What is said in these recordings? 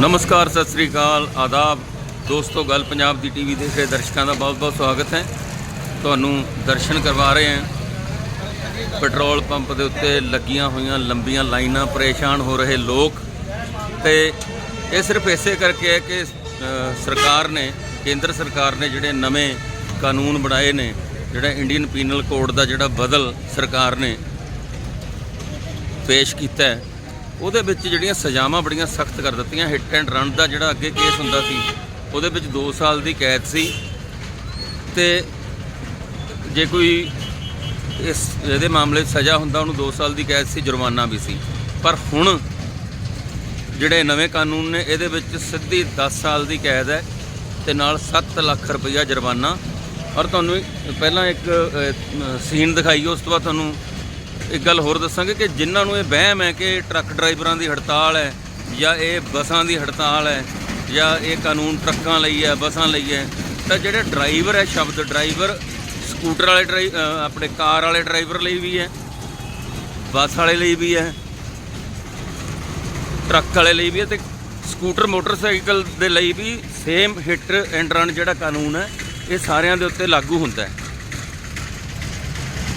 ਨਮਸਕਾਰ, ਸਤਿ ਸ੍ਰੀ ਅਕਾਲ, ਆਦਾਬ। ਦੋਸਤੋ, ਗੱਲ ਪੰਜਾਬ ਦੀ ਟੀਵੀ ਦੇਖ ਰਹੇ ਦਰਸ਼ਕਾਂ ਦਾ ਬਹੁਤ-ਬਹੁਤ ਸਵਾਗਤ ਹੈ। ਤੁਹਾਨੂੰ ਦਰਸ਼ਨ ਕਰਵਾ ਰਹੇ ਹਾਂ। ਪੈਟਰੋਲ ਪੰਪ ਦੇ ਉੱਤੇ ਲੱਗੀਆਂ ਹੋਈਆਂ ਲੰਬੀਆਂ ਲਾਈਨਾਂ ਪਰੇਸ਼ਾਨ ਹੋ ਰਹੇ ਲੋਕ। ਤੇ ਇਹ ਸਿਰਫ ਇਸੇ ਕਰਕੇ ਹੈ ਕਿ ਸਰਕਾਰ ਨੇ, ਕੇਂਦਰ ਸਰਕਾਰ ਨੇ ਜਿਹੜੇ ਨਵੇਂ ਕਾਨੂੰਨ ਬਣਾਏ ਨੇ, ਜਿਹੜਾ ਇੰਡੀਅਨ ਪੀਨਲ ਕੋਡ ਦਾ ਜਿਹੜਾ ਬਦਲ ਸਰਕਾਰ ਨੇ ਪੇਸ਼ ਕੀਤਾ ਹੈ ਉਹਦੇ ਵਿੱਚ ਜਿਹੜੀਆਂ ਸਜ਼ਾਵਾਂ ਬੜੀਆਂ ਸਖਤ ਕਰ ਦਿੱਤੀਆਂ ਹਿੱਟ ਐਂਡ ਰਨ ਦਾ ਜਿਹੜਾ ਅੱਗੇ ਕੇਸ ਹੁੰਦਾ ਸੀ, ਉਹਦੇ ਵਿੱਚ 2 ਸਾਲ ਦੀ ਕੈਦ ਸੀ ਤੇ ਜੇ ਕੋਈ ਇਸ, ਇਹਦੇ ਮਾਮਲੇ 'ਚ ਸਜ਼ਾ ਹੁੰਦਾ, ਉਹਨੂੰ 2 ਸਾਲ ਦੀ ਕੈਦ ਸੀ, ਜੁਰਮਾਨਾ ਵੀ ਸੀ। ਪਰ ਹੁਣ ਜਿਹੜੇ ਨਵੇਂ ਕਾਨੂੰਨ ਨੇ, ਇਹਦੇ ਵਿੱਚ ਸਿੱਧੀ 10 ਸਾਲ ਦੀ ਕੈਦ ਹੈ ਤੇ ਨਾਲ 7 ਲੱਖ ਰੁਪਈਆ ਜੁਰਮਾਨਾ। ਔਰ ਤੁਹਾਨੂੰ ਪਹਿਲਾਂ ਇੱਕ ਸੀਨ ਦਿਖਾਈ, ਉਸ ਤੋਂ ਬਾਅਦ ਤੁਹਾਨੂੰ ਇੱਕ ਗੱਲ ਹੋਰ ਦੱਸਾਂਗੇ ਕਿ ਜਿਨ੍ਹਾਂ ਨੂੰ ਇਹ ਵਹਿਮ ਹੈ ਕਿ ਟਰੱਕ ਡਰਾਈਵਰਾਂ ਦੀ ਹੜਤਾਲ ਹੈ ਜਾਂ ਇਹ ਬੱਸਾਂ ਦੀ ਹੜਤਾਲ ਹੈ ਜਾਂ ਇਹ ਕਾਨੂੰਨ ਟਰੱਕਾਂ ਲਈ ਹੈ, ਬੱਸਾਂ ਲਈ ਹੈ, ਤਾਂ ਜਿਹੜੇ ਡਰਾਈਵਰ ਹੈ, ਸ਼ਬਦ ਡਰਾਈਵਰ, ਸਕੂਟਰ ਵਾਲੇ ਡਰਾਈ ਆਪਣੇ ਕਾਰ ਵਾਲੇ ਡਰਾਈਵਰ ਲਈ ਵੀ ਹੈ, ਬੱਸ ਵਾਲੇ ਲਈ ਵੀ ਹੈ, ਟਰੱਕ ਵਾਲੇ ਲਈ ਵੀ ਹੈ ਤੇ ਸਕੂਟਰ, ਮੋਟਰਸਾਈਕਲ ਦੇ ਲਈ ਵੀ ਸੇਮ ਹਿੱਟ ਐਂਡ ਰਨ ਜਿਹੜਾ ਕਾਨੂੰਨ ਹੈ, ਇਹ ਸਾਰਿਆਂ ਦੇ ਉੱਤੇ ਲਾਗੂ ਹੁੰਦਾ ਹੈ।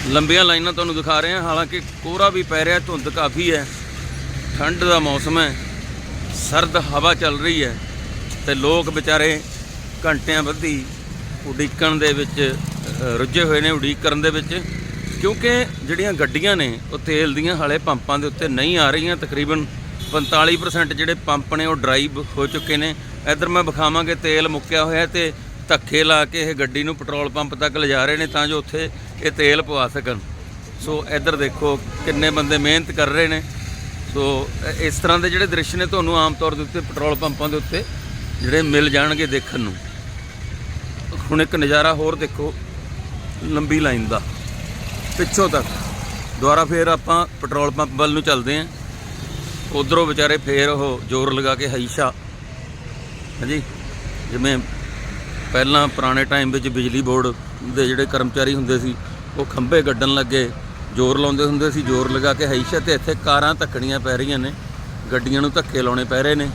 ਲੰਬੀਆਂ ਲਾਈਨਾਂ ਤੁਹਾਨੂੰ ਦਿਖਾ ਰਹੇ ਹਾਂ। ਹਾਲਾਂਕਿ ਕੋਹਰਾ ਵੀ ਪੈ ਰਿਹਾ, ਧੁੰਦ ਕਾਫੀ ਹੈ, ਠੰਡ ਦਾ ਮੌਸਮ ਹੈ, ਸਰਦ ਹਵਾ ਚੱਲ ਰਹੀ ਹੈ ਤੇ ਲੋਕ ਵਿਚਾਰੇ ਘੰਟਿਆਂ ਬੱਧੀ ਉਡੀਕਣ ਦੇ ਵਿੱਚ ਰੁੱਝੇ ਹੋਏ ਨੇ ਉਡੀਕ ਕਰਨ ਦੇ ਵਿੱਚ, ਕਿਉਂਕਿ ਜਿਹੜੀਆਂ ਗੱਡੀਆਂ ਨੇ, ਉਹ ਤੇਲ ਦੀਆਂ ਹਾਲੇ ਪੰਪਾਂ ਦੇ ਉੱਤੇ ਨਹੀਂ ਆ ਰਹੀਆਂ। ਤਕਰੀਬਨ 45% ਜਿਹੜੇ ਪੰਪ ਨੇ, ਉਹ ਡਰਾਈਵ ਹੋ ਚੁੱਕੇ ਨੇ। ਇੱਧਰ ਮੈਂ ਵਿਖਾਵਾਂਗੇ, ਤੇਲ ਮੁੱਕਿਆ ਹੋਇਆ ਤੇ ਧੱਕੇ ਲਾ ਕੇ ਇਹ ਗੱਡੀ ਨੂੰ ਪੈਟਰੋਲ ਪੰਪ ਤੱਕ ਲਿਜਾ ਰਹੇ ਨੇ ਤਾਂ ਜੋ ਉੱਥੇ ਇਹ ਤੇਲ ਪਵਾ ਸਕਣ। ਸੋ ਇੱਧਰ ਦੇਖੋ ਕਿੰਨੇ ਬੰਦੇ ਮਿਹਨਤ ਕਰ ਰਹੇ ਨੇ। ਸੋ ਇਸ ਤਰ੍ਹਾਂ ਦੇ ਜਿਹੜੇ ਦ੍ਰਿਸ਼ ਨੇ ਤੁਹਾਨੂੰ ਆਮ ਤੌਰ ਦੇ ਉੱਤੇ ਪੈਟਰੋਲ ਪੰਪਾਂ ਦੇ ਉੱਤੇ ਜਿਹੜੇ ਮਿਲ ਜਾਣਗੇ ਦੇਖਣ ਨੂੰ। ਹੁਣ ਇੱਕ ਨਜ਼ਾਰਾ ਹੋਰ ਦੇਖੋ, ਲੰਬੀ ਲਾਈਨ ਦਾ। ਪਿੱਛੋਂ ਤੱਕ। ਦੁਬਾਰਾ ਫੇਰ ਆਪਾਂ ਪੈਟਰੋਲ ਪੰਪ ਵੱਲ ਨੂੰ ਚੱਲਦੇ ਆਂ ਉਧਰੋਂ ਵਿਚਾਰੇ ਫੇਰ ਉਹ ਜ਼ੋਰ ਲਗਾ ਕੇ ਹਈਸ਼ਾ। ਹਾਂਜੀ, ਜਿਵੇਂ ਪਹਿਲਾਂ ਪੁਰਾਣੇ ਟਾਈਮ ਵਿੱਚ ਬਿਜਲੀ ਬੋਰਡ ਦੇ ਜਿਹੜੇ ਕਰਮਚਾਰੀ ਹੁੰਦੇ ਸੀ, ਉਹ ਖੰਭੇ ਗੱਡਣ ਲੱਗੇ, ਜ਼ੋਰ ਲਾਉਂਦੇ ਹੁੰਦੇ ਸੀ, ਜ਼ੋਰ ਲਗਾ ਕੇ ਹਈਸ਼ਾ ਤੇ ਇੱਥੇ ਕਾਰਾਂ ਧੱਕਣੀਆਂ ਪੈ ਰਹੀਆਂ ਨੇ, ਗੱਡੀਆਂ ਨੂੰ ਧੱਕੇ ਲਾਉਣੇ ਪੈ ਰਹੇ ਨੇ।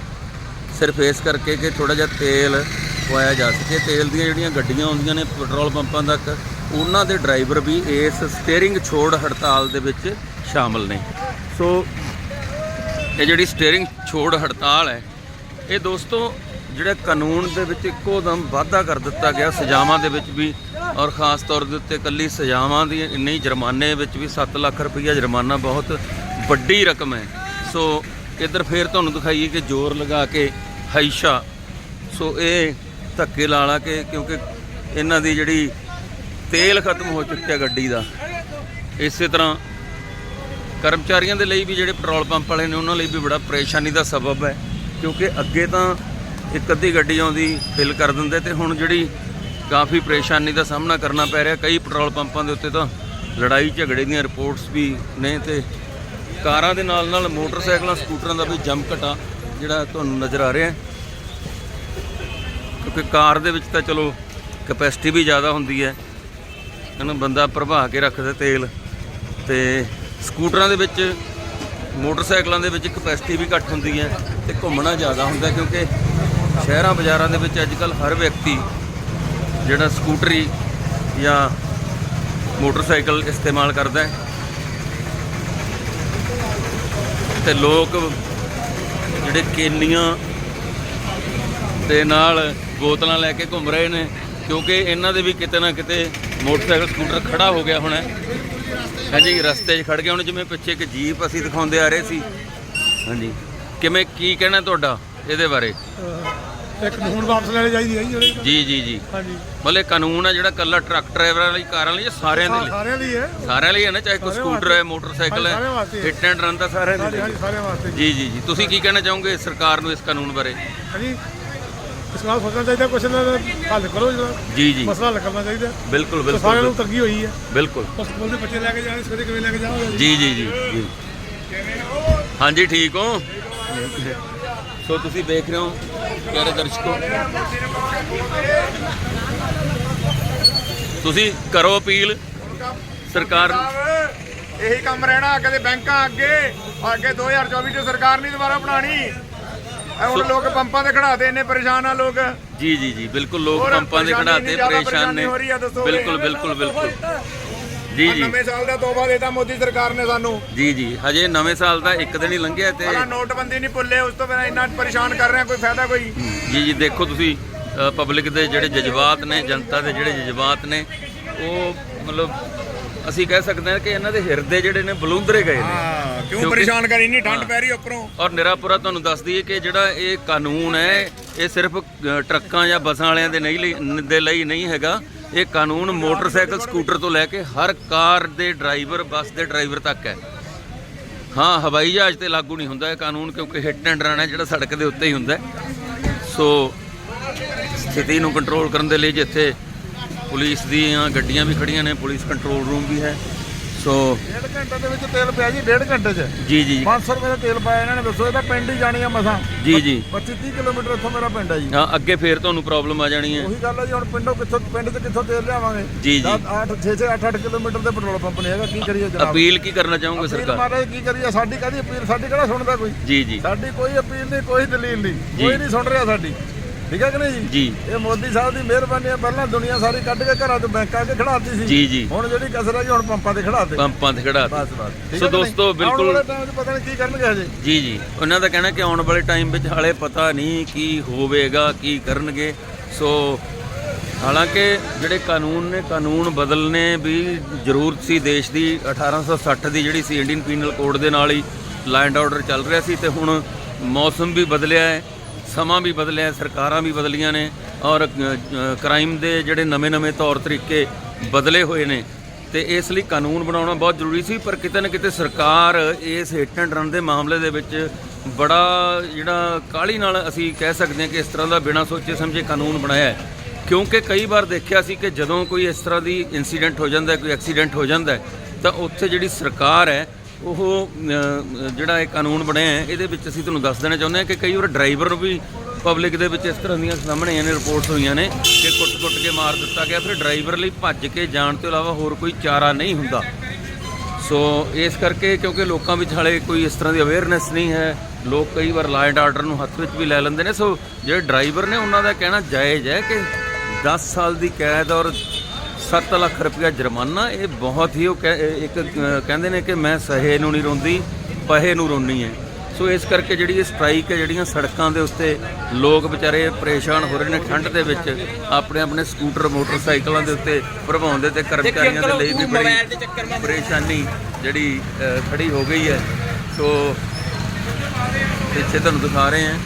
ਸਿਰਫ ਇਸ ਕਰਕੇ ਕਿ ਥੋੜਾ ਜਿਹਾ ਤੇਲ ਪਵਾਇਆ ਜਾ ਸਕੇ। ਤੇਲ ਦੀਆਂ ਜਿਹੜੀਆਂ ਗੱਡੀਆਂ ਆਉਂਦੀਆਂ ਨੇ, ਪੈਟਰੋਲ ਪੰਪਾਂ ਤੱਕ, ਉਹਨਾਂ ਦੇ ਡਰਾਈਵਰ ਵੀ ਇਸ ਸਟੀਅਰਿੰਗ ਛੋੜ ਹੜਤਾਲ ਦੇ ਵਿੱਚ ਸ਼ਾਮਲ ਨੇ। ਸੋ, ਇਹ ਜਿਹੜੀ ਸਟੀਅਰਿੰਗ ਛੋੜ ਹੜਤਾਲ ਹੈ, ਇਹ ਦੋਸਤੋ ਜਿਹੜਾ ਕਾਨੂੰਨ ਦੇ ਵਿੱਚ ਇੱਕੋ ਦਮ ਵਾਧਾ ਕਰ ਦਿੱਤਾ ਗਿਆ ਸਜ਼ਾਵਾਂ ਦੇ ਵਿੱਚ ਵੀ, ਔਰ ਖਾਸ ਤੌਰ ਦੇ ਉੱਤੇ ਕੱਲੀ ਸਜ਼ਾਵਾਂ ਦੀ ਨਹੀਂ ਜੁਰਮਾਨੇ ਵਿੱਚ ਵੀ 7 ਲੱਖ ਰੁਪਈਆ ਜੁਰਮਾਨਾ ਬਹੁਤ ਵੱਡੀ ਰਕਮ ਹੈ। ਸੋ ਇੱਧਰ ਫੇਰ ਤੁਹਾਨੂੰ ਦਿਖਾਈਏ ਕਿ ਜ਼ੋਰ ਲਗਾ ਕੇ ਹਾਈਸ਼ਾ ਸੋ ਇਹ ਧੱਕੇ ਲਾ ਲਾ ਕੇ, ਕਿਉਂਕਿ ਇਹਨਾਂ ਦੀ ਜਿਹੜੀ ਤੇਲ ਖਤਮ ਹੋ ਚੁੱਕਿਆ ਗੱਡੀ ਦਾ। ਇਸੇ ਤਰ੍ਹਾਂ ਕਰਮਚਾਰੀਆਂ ਦੇ ਲਈ ਵੀ ਜਿਹੜੇ ਪੈਟਰੋਲ ਪੰਪ ਵਾਲੇ ਨੇ, ਉਹਨਾਂ ਲਈ ਵੀ ਬੜਾ ਪਰੇਸ਼ਾਨੀ ਦਾ ਸਬਬ ਹੈ, ਕਿਉਂਕਿ ਅੱਗੇ ਤਾਂ ਇੱਕ ਅੱਧੀ ਗੱਡੀ ਆਉਂਦੀ ਫਿਲ ਕਰ ਦਿੰਦੇ ਤੇ ਹੁਣ ਜਿਹੜੀ ਕਾਫੀ ਪਰੇਸ਼ਾਨੀ ਦਾ ਸਾਹਮਣਾ ਕਰਨਾ ਪੈ ਰਿਹਾ, ਕਈ ਪੈਟਰੋਲ ਪੰਪਾਂ ਦੇ ਉੱਤੇ ਤਾਂ ਲੜਾਈ ਝਗੜੇ ਦੀਆਂ ਰਿਪੋਰਟਸ ਵੀ ਨੇ ਤੇ ਕਾਰਾਂ ਦੇ ਨਾਲ ਨਾਲ ਮੋਟਰਸਾਈਕਲਾਂ, ਸਕੂਟਰਾਂ ਦਾ ਵੀ ਜੰਮ ਘਟਾ ਜਿਹੜਾ ਤੁਹਾਨੂੰ ਨਜ਼ਰ ਆ ਰਿਹਾ ਕਿਉਂਕਿ ਕਾਰ ਦੇ ਵਿੱਚ ਤਾਂ ਚਲੋ ਕਪੈਸਿਟੀ ਵੀ ਜ਼ਿਆਦਾ ਹੁੰਦੀ ਹੈ। ਇਹਨੂੰ ਬੰਦਾ ਭਰਵਾ ਕੇ ਰੱਖਦਾ ਤੇਲ ਤੇ ਸਕੂਟਰਾਂ ਦੇ ਵਿੱਚ, ਮੋਟਰਸਾਈਕਲਾਂ ਦੇ ਵਿੱਚ ਕਪੈਸਿਟੀ ਵੀ ਘੱਟ ਹੁੰਦੀ ਹੈ ਤੇ ਘੁੰਮਣਾ ਜ਼ਿਆਦਾ ਹੁੰਦਾ ਕਿਉਂਕਿ ਸ਼ਹਿਰਾਂ ਬਾਜ਼ਾਰਾਂ ਦੇ ਵਿੱਚ ਅੱਜ ਕੱਲ ਹਰ ਵਿਅਕਤੀ ਜਿਹੜਾ ਸਕੂਟਰੀ ਜਾਂ ਮੋਟਰਸਾਈਕਲ ਇਸਤੇਮਾਲ ਕਰਦਾ ਹੈ। ਤੇ ਲੋਕ ਜਿਹੜੇ ਕੇਨੀਆਂ ਦੇ ਨਾਲ ਬੋਤਲਾਂ ਲੈ ਕੇ ਘੁੰਮ ਰਹੇ ਨੇ, ਕਿਉਂਕਿ ਇਹਨਾਂ ਦੇ ਵੀ ਕਿਤੇ ਨਾ ਕਿਤੇ ਮੋਟਰਸਾਈਕਲ, ਸਕੂਟਰ ਖੜਾ ਹੋ ਗਿਆ ਹੋਣਾ ਹਾਂਜੀ, ਰਸਤੇ 'ਚ ਖੜ ਗਿਆ ਹੁਣ, ਜਿਵੇਂ ਪਿੱਛੇ ਇੱਕ ਜੀਪ ਅਸੀਂ ਦਿਖਾਉਂਦੇ ਆ ਰਹੇ ਸੀ। ਹਾਂਜੀ। ਕਿਵੇਂ, ਕੀ ਕਹਿਣਾ ਤੁਹਾਡਾ? ਇਹਦੇ ਬਾਰੇ। ਇੱਕ ਹੁਣ ਵਾਪਸ ਲੈਣੇ ਚਾਹੀਦੀ ਹੈ ਜੀ ਜੀ ਜੀ ਜੀ। ਹਾਂਜੀ। ਮਤਲਬ ਕਾਨੂੰਨ ਹੈ ਜਿਹੜਾ ਕੱਲਾ ਟਰੱਕ ਡਰਾਈਵਰਾਂ ਲਈ ਕਾਰਾਂ ਲਈ ਸਾਰਿਆਂ ਦੇ ਲਈ? ਸਾਰਿਆਂ ਲਈ ਹੈ। ਸਾਰਿਆਂ ਲਈ ਹੈ ਨਾ ਚਾਹੇ ਕੋਈ ਸਕੂਟਰ ਹੈ ਮੋਟਰਸਾਈਕਲ ਹਾਂਜੀ, ਸਾਰਿਆਂ ਹੈ ਵਾਸਤੇ ਹੈ। ਹਿੱਟ ਐਂਡ ਰਨ ਤਾਂ ਸਾਰਿਆਂ ਦੇ ਹਾਂਜੀ ਲਈ। ਹਾਂਜੀ ਸਾਰਿਆਂ ਵਾਸਤੇ। ਜੀ ਜੀ ਜੀ। ਤੁਸੀਂ ਕੀ ਕਹਿਣਾ ਚਾਹੋਗੇ ਸਰਕਾਰ ਨੂੰ ਇਸ ਕਾਨੂੰਨ ਬਾਰੇ? ਹਾਂਜੀ ਇਸ ਨਾਲ ਸੋਚਣਾ ਚਾਹੀਦਾ ਕੁਛ ਨਾ ਹੱਲ ਕਰੋ ਜਿਹੜਾ ਜੀ ਜੀ। ਮਸਲਾ ਹੱਲ ਕਰਨਾ ਚਾਹੀਦਾ। ਬਿਲਕੁਲ ਤਾਂ ਸਾਰਿਆਂ ਨੂੰ ਤੰਗੀ ਹੋਈ ਹੈ। ਬਿਲਕੁਲ। ਸਕੂਲ ਦੇ ਬੱਚੇ ਲੈ ਕੇ ਜਾਣੇ ਸਵੇਰੇ ਕਿਵੇਂ ਲੈ ਕੇ ਜਾਓਗੇ ਜੀ ਜੀ ਜੀ ਜੀ। ਹਾਂਜੀ ਠੀਕ ਹੋ? ਸੋ ਤੁਸੀਂ ਦੇਖ ਰਹੇ ਹੋ ਪਿਆਰੇ ਦਰਸ਼ਕੋ। ਤੁਸੀਂ ਕਰੋ ਅਪੀਲ ਸਰਕਾਰ ਇਹੀ ਕੰਮ ਰਹਿਣਾ ਅੱਗੇ ਦੇ ਬੈਂਕਾਂ ਅੱਗੇ। ਅੱਗੇ 2024 ਚ ਸਰਕਾਰ ਨਹੀਂ ਦੁਬਾਰਾ ਬਣਾਣੀ। ਇਹ ਹੁਣ ਲੋਕ ਪੰਪਾਂ ਤੇ ਖੜਾਤੇ ਇੰਨੇ ਪਰੇਸ਼ਾਨ ਆ ਲੋਕ। ਜੀ ਜੀ ਜੀ ਬਿਲਕੁਲ ਲੋਕ ਹੋਰ ਪੰਪਾਂ ਦੇ ਪਰੇਸ਼ਾਨੀ ਖੜਾਤੇ ਜ਼ਿਆਦਾ ਪਰੇਸ਼ਾਨ ਨੇ। ਪਰੇਸ਼ਾਨੀ ਹੋ ਰਹੀ ਆ, ਦੱਸੋ ਬਿਲਕੁਲ। ਬਿਲਕੁਲ ਬਿਲਕੁਲ। ਜੀ ਜੀ। ਨਵੇਂ ਸਾਲ ਦਾ ਤੋਹਫਾ ਦੇਤਾ ਮੋਦੀ ਸਰਕਾਰ ਨੇ ਸਾਨੂੰ। ਜੀ ਜੀ। ਹਜੇ ਨਵੇਂ ਸਾਲ ਦਾ ਇੱਕ ਦਿਨ ਹੀ ਲੰਘਿਆ ਤੇ ਪਹਿਲਾਂ ਨੋਟਬੰਦੀ ਨਹੀਂ ਭੁੱਲੇ ਉਸ ਤੋਂ ਬਿਨਾਂ ਇੰਨਾ ਪਰੇਸ਼ਾਨ ਕਰ ਰਹੇ ਆ ਕੋਈ ਫਾਇਦਾ ਕੋਈ? ਜੀ ਜੀ ਦੇਖੋ ਤੁਸੀਂ ਪਬਲਿਕ ਦੇ ਜਿਹੜੇ ਜਜ਼ਬਾਤ ਨੇ ਜਨਤਾ ਦੇ ਜਿਹੜੇ ਜਜ਼ਬਾਤ ਨੇ ਉਹ ਮਤਲਬ ਅਸੀਂ ਕਹਿ ਸਕਦੇ ਹਾਂ ਕਿ ਇਹਨਾਂ ਦੇ ਹਿਰਦੇ ਜਿਹੜੇ ਨੇ ਬਲੂੰਦਰੇ ਗਏ ਨੇ। ਹਾਂ ਕਿਉਂ ਪਰੇਸ਼ਾਨ ਕਰੀ? ਇੰਨੀ ਠੰਡ। ਪੈ ਰਹੀ ਉੱਪਰੋਂ। ਔਰ ਨਿਰਾਪੁਰਾ ਤੁਹਾਨੂੰ ਦੱਸ ਦਈਏ ਕਿ ਜਿਹੜਾ ਇਹ ਕਾਨੂੰਨ ਹੈ ਇਹ ਸਿਰਫ ਟਰੱਕਾਂ ਜਾਂ ਬੱਸਾਂ ਵਾਲਿਆਂ ਦੇ ਨਹੀਂ ਲਈ ਦੇ ਲਈ ਨਹੀਂ ਹੈਗਾ। ਇਹ ਕਾਨੂੰਨ ਮੋਟਰਸਾਈਕਲ, ਸਕੂਟਰ ਤੋਂ ਲੈ ਕੇ ਹਰ ਕਾਰ ਦੇ ਡਰਾਈਵਰ, ਬੱਸ ਦੇ ਡਰਾਈਵਰ ਤੱਕ ਹੈ। ਹਾਂ, ਹਵਾਈ ਜਹਾਜ਼ ਤੇ ਲਾਗੂ ਨਹੀਂ ਹੁੰਦਾ ਇਹ ਕਾਨੂੰਨ ਕਿਉਂਕਿ ਹਿੱਟ ਐਂਡ ਰਨ ਹੈ, ਜਿਹੜਾ ਸੜਕ ਦੇ ਉੱਤੇ ਹੀ ਹੁੰਦਾ ਸੋ, ਸਥਿਤੀ ਨੂੰ ਕੰਟਰੋਲ ਕਰਨ ਦੇ ਲਈ ਜਿੱਥੇ ਪੁਲਿਸ ਦੀਆਂ ਗੱਡੀਆਂ ਵੀ ਖੜੀਆਂ ਨੇ, ਪੁਲਿਸ ਕੰਟਰੋਲ ਰੂਮ ਵੀ ਹੈ। ਸੋ ਡੇਢ ਘੰਟੇ ਦੇ ਵਿੱਚ ਤੇਲ ਪਿਆ ਜੀ ਡੇਢ ਘੰਟੇ 'ਚ। ਜੀ ਜੀ 500 ਰੁਪਏ ਦਾ ਤੇਲ ਪਾਇਆ ਇਹਨਾਂ ਨੇ ਦੱਸੋ ਇਹ ਤਾਂ ਪਿੰਡ ਹੀ ਜਾਣੀ ਆ ਮਸਾਂ। ਜੀ ਜੀ। 25 30 ਕਿਲੋਮੀਟਰ ਇੱਥੋਂ ਮੇਰਾ ਪਿੰਡ ਹੈ ਜੀ। ਹਾਂ ਅੱਗੇ ਫੇਰ ਤੁਹਾਨੂੰ ਪ੍ਰੋਬਲਮ ਆ ਜਾਣੀ ਹੈ ਉਹੀ ਗੱਲ ਹੈ ਜੀ ਹੁਣ ਪਿੰਡੋਂ ਕਿੱਥੋਂ ਪਿੰਡ 'ਚ ਕਿੱਥੋਂ ਤੇਲ ਲਿਆਵਾਂਗੇ? ਜੀ, ਜੀ। 8 6 6 8 8 ਕਿਲੋਮੀਟਰ ਦੇ ਪੈਟਰੋਲ ਪੰਪ ਨਹੀਂ ਹੈਗਾ ਕੀ ਕਰੀਏ ਜਨਾਬ? ਅਪੀਲ ਕੀ ਕਰਨਾ ਚਾਹੋਗੇ ਸਰਕਾਰ? ਮਹਾਰਾਜ ਕੀ ਕਰੀਏ? ਸਾਡੀ ਕਾਹਦੀ ਅਪੀਲ? ਸਾਡੀ ਕਿਹੜਾ ਸੁਣਦਾ ਕੋਈ? ਜੀ ਜੀ। ਸਾਡੀ ਕੋਈ ਅਪੀਲ ਨਹੀਂ ਕੋਈ ਦਲੀਲ ਨਹੀਂ। ਕੋਈ ਨਹੀਂ ਸੁਣ ਰਿਹਾ ਸਾਡੀ। ਠੀਕ ਹੈ ਕਿ ਨਹੀਂ? ਜੀ। ਇਹ ਮੋਦੀ ਸਾਹਿਬ ਦੀ ਮਿਹਰਬਾਨੀ ਹੈ ਪਹਿਲਾਂ ਦੁਨੀਆ ਸਾਰੀ ਕੱਢ ਕੇ ਘਰਾਂ 'ਚ ਬੈਂਕਾਂ 'ਚ ਖੜਾਤੀ ਸੀ। ਜੀ, ਜੀ। ਹੁਣ ਜਿਹੜੀ ਕਸਰ ਹੈ ਜੀ ਹੁਣ ਪੰਪਾਂ ਤੇ ਖੜਾਤੇ ਪੰਪਾਂ ਤੇ ਖੜਾ ਬਸ ਬਸ। ਠੀਕ ਸੋ ਹੈ ਕਿ ਨਹੀਂ? ਦੋਸਤੋ, ਆਉਣ ਬਿਲਕੁਲ- ਵਾਲੇ ਟਾਈਮ 'ਚ ਪਤਾ ਨਹੀਂ ਕੀ ਕਰਨਗੇ ਹਜੇ। ਜੀ ਜੀ। ਉਹਨਾਂ ਦਾ ਕਹਿਣਾ ਕਿ ਆਉਣ ਵਾਲੇ ਟਾਈਮ ਵਿੱਚ ਹਾਲੇ ਪਤਾ ਨਹੀਂ ਕੀ ਹੋਵੇਗਾ ਕੀ ਕਰਨਗੇ। ਸੋ ਹਾਲਾਂਕਿ ਜਿਹੜੇ ਕਾਨੂੰਨ ਨੇ ਕਾਨੂੰਨ ਬਦਲਨੇ ਵੀ ਜ਼ਰੂਰਤ ਸੀ ਦੇਸ਼ ਦੀ। 1860 ਦੀ ਜਿਹੜੀ ਸੀ ਇੰਡੀਅਨ ਪੀਨਲ ਕੋਡ ਦੇ ਨਾਲ ਹੀ ਲਾਇਨ ਆਰਡਰ ਚੱਲ ਰਿਹਾ ਸੀ ਤੇ ਹੁਣ ਮੌਸਮ ਵੀ ਬਦਲਿਆ ਹੈ। ਸਮਾਂ ਵੀ ਬਦਲਿਆ, ਸਰਕਾਰਾਂ ਵੀ ਬਦਲੀਆਂ ਨੇ ਔਰ ਕ੍ਰਾਈਮ ਦੇ ਜਿਹੜੇ ਨਵੇਂ-ਨਵੇਂ ਤੌਰ ਤਰੀਕੇ ਬਦਲੇ ਹੋਏ ਨੇ ਤੇ ਇਸ ਲਈ ਕਾਨੂੰਨ ਬਣਾਉਣਾ ਬਹੁਤ ਜ਼ਰੂਰੀ ਸੀ, ਪਰ ਕਿਤੇ ਨਾ ਕਿਤੇ ਸਰਕਾਰ ਇਸ ਹਿੱਟ ਐਂਡ ਰਨ ਦੇ ਮਾਮਲੇ ਦੇ ਵਿੱਚ ਬੜਾ ਜਿਹੜਾ ਕਾਲੀ ਨਾਲ ਅਸੀਂ ਕਹਿ ਸਕਦੇ ਹਾਂ ਕਿ ਇਸ ਤਰ੍ਹਾਂ ਦਾ ਬਿਨਾਂ ਸੋਚੇ ਸਮਝੇ ਕਾਨੂੰਨ ਬਣਾਇਆ ਕਿਉਂਕਿ ਕਈ ਵਾਰ ਦੇਖਿਆ ਸੀ ਕਿ ਜਦੋਂ ਕੋਈ ਇਸ ਤਰ੍ਹਾਂ ਦੀ ਇਨਸੀਡੈਂਟ ਹੋ ਜਾਂਦਾ ਕੋਈ ਐਕਸੀਡੈਂਟ ਹੋ ਜਾਂਦਾ ਤਾਂ ਉੱਥੇ ਜਿਹੜੀ ਸਰਕਾਰ ਹੈ ਉਹ ਜਿਹੜਾ ਇਹ ਕਾਨੂੰਨ ਬਣਿਆ ਹੈ ਇਹਦੇ ਵਿੱਚ ਅਸੀਂ ਤੁਹਾਨੂੰ ਦੱਸ ਦੇਣਾ ਚਾਹੁੰਦੇ ਹਾਂ ਕਿ ਕਈ ਵਾਰ ਡਰਾਈਵਰ ਨੂੰ ਵੀ ਪਬਲਿਕ ਦੇ ਵਿੱਚ ਇਸ ਤਰ੍ਹਾਂ ਦੀਆਂ ਸਾਹਮਣੇ ਆਈਆਂ ਨੇ ਰਿਪੋਰਟਸ ਹੋਈਆਂ ਨੇ ਕਿ ਕੁੱਟ-ਕੁੱਟ ਕੇ ਮਾਰ ਦਿੱਤਾ ਗਿਆ, ਫਿਰ ਡਰਾਈਵਰ ਲਈ ਭੱਜ ਕੇ ਜਾਣ ਤੋਂ ਇਲਾਵਾ ਹੋਰ ਕੋਈ ਚਾਰਾ ਨਹੀਂ ਹੁੰਦਾ। ਸੋ ਇਸ ਕਰਕੇ ਕਿਉਂਕਿ ਲੋਕਾਂ ਵਿੱਚ ਹਾਲੇ ਕੋਈ ਇਸ ਤਰ੍ਹਾਂ ਦੀ ਅਵੇਅਰਨੈਸ ਨਹੀਂ ਹੈ, ਲੋਕ ਕਈ ਵਾਰ ਲਾਅ ਐਂਡ ਆਰਡਰ ਨੂੰ ਹੱਥ ਵਿੱਚ ਵੀ ਲੈ ਲੈਂਦੇ ਨੇ। ਸੋ ਜਿਹੜੇ ਡਰਾਈਵਰ ਨੇ, ਉਹਨਾਂ ਦਾ ਕਹਿਣਾ ਜਾਇਜ਼ ਹੈ ਕਿ 10 ਸਾਲ ਦੀ ਕੈਦ ਔਰ 7 ਲੱਖ ਰੁਪਇਆ ਜੁਰਮਾਨਾ ਇਹ ਬਹੁਤ ਹੀ ਉਹ ਕਹਿ- ਇੱਕ ਕਹਿੰਦੇ ਨੇ ਕਿ ਮੈਂ ਸਹੇ ਨੂੰ ਨਹੀਂ ਰੋਂਦੀ ਪਹੇ ਨੂੰ ਰੋਂਦੀ ਹੈ। ਸੋ ਇਸ ਕਰਕੇ ਜਿਹੜੀ ਇਹ ਸਟ੍ਰਾਈਕ ਹੈ ਜਿਹੜੀਆਂ ਸੜਕਾਂ ਦੇ ਉੱਤੇ ਲੋਕ ਵਿਚਾਰੇ ਪਰੇਸ਼ਾਨ ਹੋ ਰਹੇ ਨੇ ਠੰਡ ਦੇ ਵਿੱਚ ਆਪਣੇ ਆਪਣੇ ਸਕੂਟਰ ਮੋਟਰਸਾਈਕਲਾਂ ਦੇ ਉੱਤੇ ਪ੍ਰਭਾਉਂਦੇ ਤੇ ਕਰਮਚਾਰੀਆਂ ਦੇ ਲਈ ਵੀ ਬੜੀ ਪਰੇਸ਼ਾਨੀ ਜਿਹੜੀ ਅ, ਖੜੀ ਹੋ ਗਈ ਹੈ। ਸੋ ਪਿੱਛੇ ਤੁਹਾਨੂੰ ਦਿਖਾ ਰਹੇ ਹਾਂ।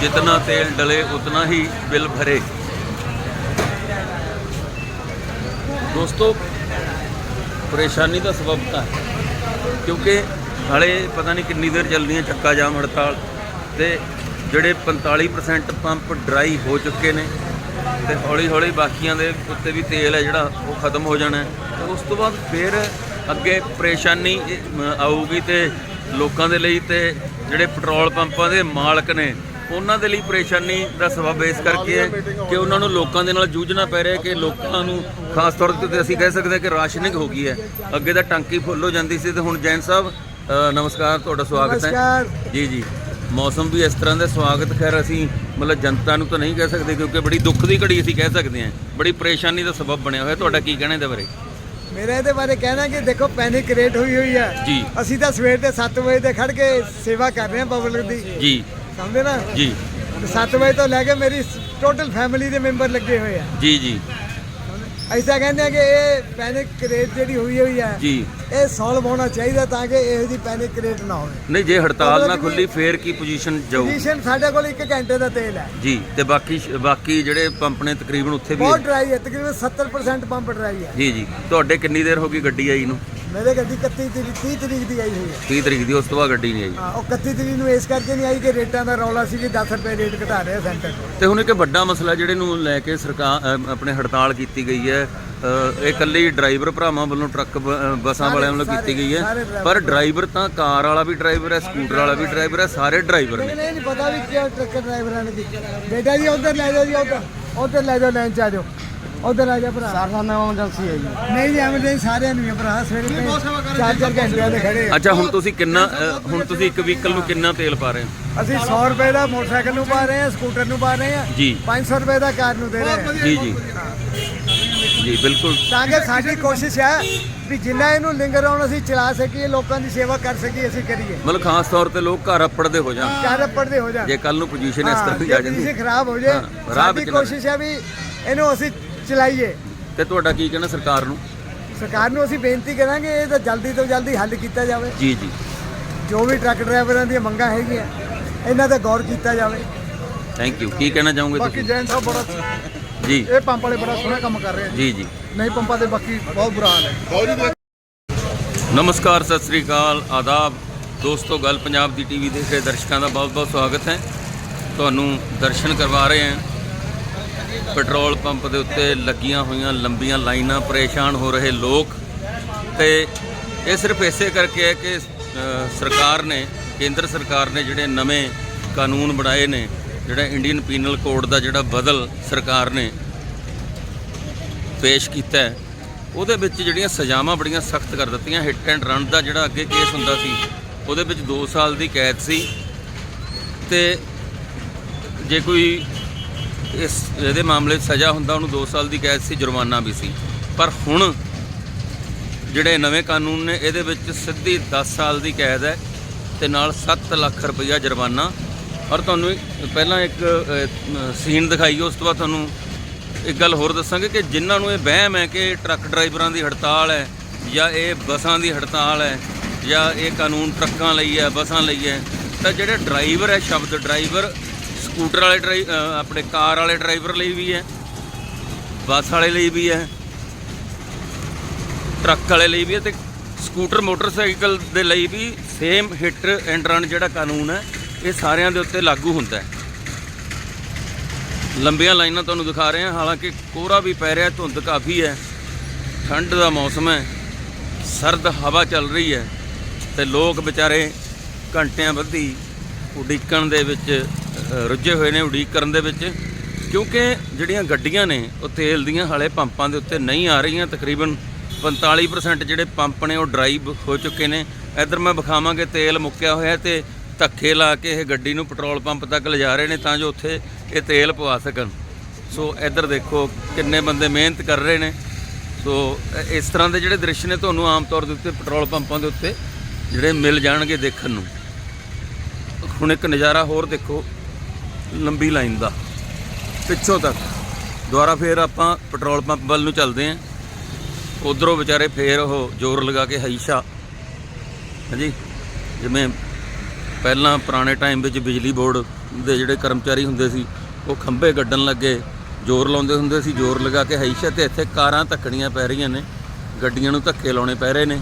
ਜਿਤਨਾ ਤੇਲ ਡਲੇ ਉਤਨਾ ਹੀ ਬਿੱਲ ਭਰੇ। ਦੋਸਤੋ, ਪਰੇਸ਼ਾਨੀ ਦਾ ਸਬਬ ਤਾਂ ਕਿਉਂਕਿ ਹਾਲੇ ਪਤਾ ਨਹੀਂ ਕਿੰਨੀ ਦੇਰ ਚੱਲਣੀ ਹੈ ਚੱਕਾ ਜਾਮ ਹੜਤਾਲ ਤੇ ਜਿਹੜੇ 45% ਪੰਪ ਡਰਾਈ ਹੋ ਚੁੱਕੇ ਨੇ ਤੇ ਹੌਲੀ ਹੌਲੀ ਬਾਕੀਆਂ ਦੇ ਉੱਤੇ ਵੀ ਤੇਲ ਹੈ ਜਿਹੜਾ, ਉਹ ਖਤਮ ਹੋ ਜਾਣਾ ਹੈ। ਤੇ ਉਸ ਤੋਂ ਬਾਅਦ ਫਿਰ ਅੱਗੇ ਪਰੇਸ਼ਾਨੀ ਆਊਗੀ ਤੇ ਲੋਕਾਂ ਦੇ ਲਈ ਤੇ ਜਿਹੜੇ ਪੈਟਰੋਲ ਪੰਪਾਂ ਦੇ ਮਾਲਕ ਨੇ ਉਹਨਾਂ ਦੇ ਲਈ ਪਰੇਸ਼ਾਨੀ ਦਾ ਸਬਬ ਇਸ ਕਰਕੇ ਹੈ ਕਿ ਉਹਨਾਂ ਨੂੰ ਲੋਕਾਂ ਦੇ ਨਾਲ ਜੂਝਣਾ ਪੈ ਰਿਹਾ ਕਿ ਲੋਕਾਂ ਨੂੰ ਖਾਸ ਤੌਰ ਤੇ ਅਸੀਂ ਕਹਿ ਸਕਦੇ ਹਾਂ ਕਿ ਰਾਸ਼ਨਿੰਗ ਹੋ ਗਈ ਹੈ। ਅੱਗੇ ਤਾਂ ਟੰਕੀ ਫੁੱਲ ਹੋ ਜਾਂਦੀ ਸੀ ਤੇ ਹੁਣ ਜੈਨ ਸਾਹਿਬ ਨਮਸਕਾਰ ਤੁਹਾਡਾ ਸਵਾਗਤ ਹੈ। ਜੀ ਜੀ। ਮੌਸਮ ਵੀ ਇਸ ਤਰ੍ਹਾਂ ਦਾ ਸਵਾਗਤ ਖੈਰ ਅਸੀਂ ਮਤਲਬ ਜਨਤਾ ਨੂੰ ਤਾਂ ਨਹੀਂ ਕਹਿ ਸਕਦੇ ਕਿਉਂਕਿ ਬੜੀ ਦੁੱਖ ਦੀ ਘੜੀ ਅਸੀਂ ਕਹਿ ਸਕਦੇ ਹਾਂ। ਬੜੀ ਪਰੇਸ਼ਾਨੀ ਦਾ ਸਬਬ ਬਣਿਆ ਹੋਇਆ। ਤੁਹਾਡਾ ਕੀ ਕਹਿਣਾ ਇਹਦੇ ਬਾਰੇ? ਮੇਰਾ ਇਹਦੇ ਬਾਰੇ ਕਹਿਣਾ ਕਿ ਦੇਖੋ ਪੈਨਿਕ ਕ੍ਰੀਏਟ ਹੋਈ ਹੋਈ ਹੈ। ਜੀ। ਅਸੀਂ ਤਾਂ ਸਵੇਰ ਦੇ 7 ਵਜੇ ਤੇ ਖੜ ਕੇ ਸੇਵਾ ਕਰ ਰਹੇ ਹਾਂ ਪਬਲਿਕ ਦੀ। ਜੀ। ਸਮਝੇ ਨਾ? ਜੀ। 7 ਵਜੇ ਤੋਂ ਲੈ ਕੇ ਮੇਰੀ ਟੋਟਲ ਫੈਮਿਲੀ ਦੇ ਮੈਂਬਰ ਲੱਗੇ ਹੋਏ ਆ। ਜੀ ਜੀ। ਐਸਾ ਕਹਿੰਦੇ ਆ ਕਿ ਇਹ ਪੈਨਿਕ ਕ੍ਰੀਏਟ ਜਿਹੜੀ ਹੋਈ ਹੋਈ ਹੈ ਜੀ। ਇਹ ਸੋਲਵ ਹੋਣਾ ਚਾਹੀਦਾ ਤਾਂ ਕਿ ਇਹੋ ਜਿਹੀ ਪੈਨਿਕ ਕ੍ਰੀਏਟ ਨਾ ਹੋਵੇ। ਨਹੀਂ ਜੇ ਹੜਤਾਲ ਨਾ ਖੁੱਲੀ ਫੇਰ ਕੀ ਪੋਜੀਸ਼ਨ ਜਾਊ? ਪੋਜੀਸ਼ਨ ਸਾਡੇ ਕੋਲ 1 ਘੰਟੇ ਦਾ ਤੇਲ ਹੈ ਜੀ ਤੇ ਬਾਕੀ ਬਾਕੀ ਜਿਹੜੇ ਪੰਪ ਨੇ ਤਕਰੀਬਨ ਉੱਥੇ ਵੀ ਬਹੁਤ ਡਰਾਈ ਹੈ ਤਕਰੀਬਨ 70% ਪੰਪ ਡਰਾਈ ਹੈ ਜੀ ਜੀ। ਤੁਹਾਡੇ ਕਿੰਨੀ ਦੇਰ ਹੋ ਗਈ ਗੱਡੀ ਆਈ ਨੂੰ? ਮੇਰੇ ਗੱਡੀ 31 ਤਰੀਕ 30 ਤਰੀਕ ਦੀ ਆਈ ਹੋਈ ਹੈ। 30 ਤਰੀਕ ਦੀ ਉਸ ਤੋਂ ਬਾਅਦ ਗੱਡੀ ਨਹੀਂ ਆਈ। ਹਾਂ ਉਹ 31 ਤਰੀਕ ਨੂੰ ਇਸ ਕਰਕੇ ਨਹੀਂ ਆਈ ਕਿ ਰੇਟਾਂ ਦਾ ਰੌਲਾ ਸੀ ਕਿ 10 ਰੁਪਏ ਰੇਟ ਘਟਾ ਰਹੇ ਆ ਸੈਂਟਰ ਤੋਂ ਤੇ ਹੁਣ ਇੱਕ ਵੱਡਾ ਮਸਲਾ ਜਿਹੜੇ ਨੂੰ ਲੈ ਕੇ ਸਰਕਾਰ ਅ, ਆਪਣੇ ਹੜਤਾਲ ਕੀਤੀ ਗਈ ਹੈ ਅ, ਇਹ ਇਕੱਲੀ ਡਰਾਈਵਰ ਭਰਾਵਾਂ ਵੱਲੋਂ ਟਰੱਕ ਬ- ਅ, ਬੱਸਾਂ ਵਾਲਿਆਂ ਵੱਲੋਂ ਕੀਤੀ ਗਈ ਹੈ। ਪਰ ਡਰਾਈਵਰ ਤਾਂ ਕਾਰ ਵਾਲਾ ਵੀ ਡਰਾਈਵਰ ਹੈ ਸਕੂਟਰ ਵਾਲਾ ਵੀ ਡਰਾਈਵਰ ਹੈ ਸਾਰੇ ਡਰਾਈਵਰ ਨੇ। ਇਹ ਨਹੀਂ ਪਤਾ ਵੀ ਕਿਉਂ ਟਰੱਕ ਡਰਾਈਵਰਾਂ ਨੇ ਕੀਤੀ। ਬੇਟਾ ਜੀ ਉਧਰ ਲੈ ਜਾਓ ਜੀ ਉਧਰ ਉਧਰ ਲੈ ਜਾਓ ਲਾਈਨ ਚ ਆ ਜਾਓ। ਉਧਰ ਆ ਜਾ ਭਰਾ। ਸਾਡਾ ਨਾਮ ਐਮਰਜੈਂਸੀ ਹੈ ਜੀ। ਨਹੀਂ ਜੀ ਐਮਰਜੈਂਸੀ ਸਾਰਿਆਂ ਨੂੰ ਹੀ ਆ ਭਰਾ ਸਵੇਰੇ ਤੇ ਚਾਰ ਚਾਰ ਘੰਟਿਆਂ ਦੇ ਖੜੇ ਆ। ਅੱਛਾ ਹੁਣ ਤੁਸੀਂ ਕਿੰਨਾ ਅ, ਹੁਣ ਤੁਸੀਂ ਇੱਕ ਵਹੀਕਲ ਨੂੰ ਕਿੰਨਾ ਤੇਲ ਪਾ ਰਹੇ ਹੋ? ਅਸੀਂ 100 ਰੁਪਏ ਦਾ ਮੋਟਰਸਾਈਕਲ ਨੂੰ ਪਾ ਰਹੇ ਆ ਸਕੂਟਰ ਨੂੰ ਪਾ ਰਹੇ ਆ ਜੀ। 500 ਰੁਪਏ ਦਾ ਕਾਰ ਨੂੰ ਦੇ ਰਹੇ ਆ ਜੀ ਜੀ। ਜੀ ਬਿਲਕੁਲ। ਤਾਂ ਕਿ ਸਾਡੀ ਕੋਸ਼ਿਸ਼ ਹੈ ਵੀ ਜਿੰਨਾ ਇਹਨੂੰ ਲਿੰਗਰ ਆਉਣ ਅਸੀਂ ਚਲਾ ਸਕੀਏ ਲੋਕਾਂ ਦੀ ਸੇਵਾ ਕਰ ਸਕੀਏ ਅਸੀਂ ਕਰੀਏ। ਮਤਲਬ ਖਾਸ ਤੌਰ ਤੇ ਲੋਕ ਘਰ ਅੱਪੜਦੇ ਹੋ ਜਾਣ। ਚਾਰ ਪੜਦੇ ਹੋ ਜਾਣ। ਜੇ ਕੱਲ ਨੂੰ ਪੋਜੀਸ਼ਨ ਇਸ ਤਰ੍ਹਾਂ ਦੀ ਜੇ ਆ ਜਾਂਦੀ। ਕਿਸੇ ਖਰਾਬ ਹੋ ਜਾਏ ਹਾਂ, ਰਾਹ ਸਾਡੀ ਵਿੱਚ ਨਾ ਕੋਸ਼ਿਸ਼ ਹੈ ਵੀ ਇਹਨੂੰ ਅਸੀਂ ਚਲਾਈਏ। ਤੇ ਤੁਹਾਡਾ ਕੀ ਕਹਿਣਾ ਸਰਕਾਰ ਨੂੰ? ਸਰਕਾਰ ਨੂੰ ਅਸੀਂ ਬੇਨਤੀ ਕਰਾਂਗੇ ਇਹ ਤਾਂ ਜਲਦੀ ਤੋਂ ਜਲਦੀ ਹੱਲ ਕੀਤਾ ਜਾਵੇ। ਜੀ ਜੀ। ਜੋ ਵੀ ਟਰੱਕ ਡਰਾਈਵਰਾਂ ਦੀਆਂ ਮੰਗਾਂ ਹੈਗੀਆਂ ਇਹਨਾਂ ਤੇ ਗੌਰ ਕੀਤਾ ਜਾਵੇ। ਥੈਂਕ ਯੂ ਕੀ ਕਹਿਣਾ ਚਾਹੋਗੇ ਬਾਕੀ ਤੁਸੀਂ? ਜੈਨ ਸਾਹਿਬ ਬੜਾ ਜੀ। ਇਹ ਪੰਪ ਵਾਲੇ ਬੜਾ ਸੋਹਣਾ ਕੰਮ ਕਰ ਰਹੇ ਆ। ਜੀ ਜੀ। ਨਹੀਂ ਪੰਪਾਂ ਦੇ ਬਾਕੀ ਬਹੁਤ ਬੁਰਾ ਹਾਲ ਹੈ। ਨਮਸਕਾਰ ਸਤਿ ਸ੍ਰੀ ਅਕਾਲ। ਆਦਾਬ। ਦੋਸਤੋ ਗੱਲ ਪੰਜਾਬ ਦੀ ਟੀਵੀ ਦੇਖ ਰਹੇ ਦਰਸ਼ਕਾਂ ਦਾ ਬਹੁਤ-ਬਹੁਤ ਸਵਾਗਤ ਹੈ। ਤੁਹਾਨੂੰ ਦਰਸ਼ਨ ਕਰਵਾ ਰਹੇ ਹਾਂ। ਪੈਟਰੋਲ ਪੰਪ ਦੇ ਉੱਤੇ ਲੱਗੀਆਂ ਹੋਈਆਂ ਲੰਬੀਆਂ ਲਾਈਨਾਂ ਪਰੇਸ਼ਾਨ ਹੋ ਰਹੇ ਲੋਕ ਤੇ ਇਹ ਸਿਰਫ ਇਸੇ ਕਰਕੇ ਹੈ ਕਿ ਸਰਕਾਰ ਨੇ, ਕੇਂਦਰ ਸਰਕਾਰ ਨੇ ਜਿਹੜੇ ਨਵੇਂ ਕਾਨੂੰਨ ਬਣਾਏ ਨੇ, ਜਿਹੜਾ ਇੰਡੀਅਨ ਪੀਨਲ ਕੋਡ ਦਾ ਜਿਹੜਾ ਬਦਲ ਸਰਕਾਰ ਨੇ ਪੇਸ਼ ਕੀਤਾ ਹੈ, ਉਹਦੇ ਵਿੱਚ ਜਿਹੜੀਆਂ ਸਜ਼ਾਵਾਂ ਬੜੀਆਂ ਸਖਤ ਕਰ ਦਿੱਤੀਆਂ। ਹਿੱਟ ਐਂਡ ਰਨ ਦਾ ਜਿਹੜਾ ਅੱਗੇ ਕੇਸ ਹੁੰਦਾ ਸੀ, ਉਹਦੇ ਵਿੱਚ 2 ਸਾਲ ਦੀ ਕੈਦ ਸੀ ਤੇ ਜੇ ਕੋਈ ਇਸ ਇਹਦੇ ਮਾਮਲੇ 'ਚ ਸਜ਼ਾ ਹੁੰਦਾ, ਉਹਨੂੰ 2 ਸਾਲ ਦੀ ਕੈਦ ਸੀ, ਜੁਰਮਾਨਾ ਵੀ ਸੀ। ਪਰ ਹੁਣ ਜਿਹੜੇ ਨਵੇਂ ਕਾਨੂੰਨ ਨੇ, ਇਹਦੇ ਵਿੱਚ ਸਿੱਧੀ 10 ਸਾਲ ਦੀ ਕੈਦ ਹੈ ਤੇ ਨਾਲ 7 ਲੱਖ ਰੁਪਈਆ ਜੁਰਮਾਨਾ। ਔਰ ਤੁਹਾਨੂੰ ਪਹਿਲਾਂ ਇੱਕ ਸੀਨ ਦਿਖਾਈ, ਉਸ ਤੋਂ ਬਾਅਦ ਤੁਹਾਨੂੰ ਇੱਕ ਗੱਲ ਹੋਰ ਦੱਸਾਂਗੇ ਕਿ ਜਿਨ੍ਹਾਂ ਨੂੰ ਇਹ ਵਹਿਮ ਹੈ ਕਿ ਟਰੱਕ ਡਰਾਈਵਰਾਂ ਦੀ ਹੜਤਾਲ ਹੈ ਜਾਂ ਇਹ ਬੱਸਾਂ ਦੀ ਹੜਤਾਲ ਹੈ ਜਾਂ ਇਹ ਕਾਨੂੰਨ ਟਰੱਕਾਂ ਲਈ ਹੈ, ਬੱਸਾਂ ਲਈ ਹੈ, ਤਾਂ ਜਿਹੜੇ ਡਰਾਈਵਰ ਹੈ, ਸ਼ਬਦ ਡਰਾਈਵਰ ਸਕੂਟਰ ਵਾਲੇ ਡਰਾਈ ਆਪਣੇ ਕਾਰ ਵਾਲੇ ਡਰਾਈਵਰ ਲਈ ਵੀ ਹੈ, ਬੱਸ ਵਾਲੇ ਲਈ ਵੀ ਹੈ, ਟਰੱਕ ਵਾਲੇ ਲਈ ਵੀ ਹੈ ਤੇ ਸਕੂਟਰ, ਮੋਟਰਸਾਈਕਲ ਦੇ ਲਈ ਵੀ ਸੇਮ ਹਿੱਟ ਐਂਡ ਰਨ ਜਿਹੜਾ ਕਾਨੂੰਨ ਹੈ, ਇਹ ਸਾਰਿਆਂ ਦੇ ਉੱਤੇ ਲਾਗੂ ਹੁੰਦਾ ਹੈ। ਲੰਬੀਆਂ ਲਾਈਨਾਂ ਤੁਹਾਨੂੰ ਦਿਖਾ ਰਹੇ ਹਾਂ, ਹਾਲਾਂਕਿ ਕੋਹਰਾ ਵੀ ਪੈ ਰਿਹਾ, ਧੁੰਦ ਕਾਫੀ ਹੈ, ਠੰਡ ਦਾ ਮੌਸਮ ਹੈ, ਸਰਦ ਹਵਾ ਚੱਲ ਰਹੀ ਹੈ ਤੇ ਲੋਕ ਵਿਚਾਰੇ ਘੰਟਿਆਂ ਬੱਧੀ ਉਡੀਕਣ ਦੇ ਵਿੱਚ ਰੁੱਝੇ ਹੋਏ ਨੇ ਉਡੀਕ ਕਰਨ ਦੇ ਵਿੱਚ, ਕਿਉਂਕਿ ਜਿਹੜੀਆਂ ਗੱਡੀਆਂ ਨੇ, ਉਹ ਤੇਲ ਦੀਆਂ ਹਾਲੇ ਪੰਪਾਂ ਦੇ ਉੱਤੇ ਨਹੀਂ ਆ ਰਹੀਆਂ, ਤਕਰੀਬਨ 45% ਜਿਹੜੇ ਪੰਪ ਨੇ, ਉਹ ਡਰਾਈਵ ਹੋ ਚੁੱਕੇ ਨੇ। ਇੱਧਰ ਮੈਂ ਵਿਖਾਵਾਂਗੇ ਤੇਲ ਮੁੱਕਿਆ ਹੋਇਆ ਤੇ ਧੱਕੇ ਲਾ ਕੇ ਇਹ ਗੱਡੀ ਨੂੰ ਪੈਟਰੋਲ ਪੰਪ ਤੱਕ ਲਿਜਾ ਰਹੇ ਨੇ, ਤਾਂ ਜੋ ਉੱਥੇ ਇਹ ਤੇਲ ਪਵਾ ਸਕਣ। ਸੋ ਇੱਧਰ ਦੇਖੋ ਕਿੰਨੇ ਬੰਦੇ ਮਿਹਨਤ ਕਰ ਰਹੇ ਨੇ। ਸੋ ਇਸ ਤਰ੍ਹਾਂ ਦੇ ਜਿਹੜੇ ਦ੍ਰਿਸ਼ ਨੇ, ਤੁਹਾਨੂੰ ਆਮ ਤੌਰ ਦੇ ਉੱਤੇ ਪੈਟਰੋਲ ਪੰਪਾਂ ਦੇ ਉੱਤੇ ਜਿਹੜੇ ਮਿਲ ਜਾਣਗੇ ਦੇਖਣ ਨੂੰ। ਹੁਣ ਇੱਕ ਨਜ਼ਾਰਾ ਹੋਰ ਦੇਖੋ। ਲੰਬੀ ਲਾਈਨ ਦਾ। ਪਿੱਛੋਂ ਤੱਕ। ਦੁਬਾਰਾ ਫੇਰ ਆਪਾਂ ਪੈਟਰੋਲ ਪੰਪ ਵੱਲ ਨੂੰ ਚੱਲਦੇ ਆਂ। ਉਧਰੋਂ ਵਿਚਾਰੇ ਫੇਰ ਉਹ ਜ਼ੋਰ ਲਗਾ ਕੇ ਹਈਸ਼ਾ। ਹਾਂਜੀ? ਜਿਵੇਂ ਪਹਿਲਾਂ ਪੁਰਾਣੇ ਟਾਈਮ ਵਿੱਚ ਬਿਜਲੀ ਬੋਰਡ ਦੇ ਜਿਹੜੇ ਕਰਮਚਾਰੀ ਹੁੰਦੇ ਸੀ, ਉਹ ਖੰਭੇ ਗੱਡਣ ਲੱਗੇ, ਜ਼ੋਰ ਲਾਉਂਦੇ ਹੁੰਦੇ ਸੀ, ਜ਼ੋਰ ਲਗਾ ਕੇ ਹਈਸ਼ਾ ਤੇ ਇੱਥੇ ਕਾਰਾਂ ਧੱਕਣੀਆਂ ਪੈ ਰਹੀਆਂ ਨੇ। ਗੱਡੀਆਂ ਨੂੰ ਧੱਕੇ ਲਾਉਣੇ ਪੈ ਰਹੇ ਨੇ।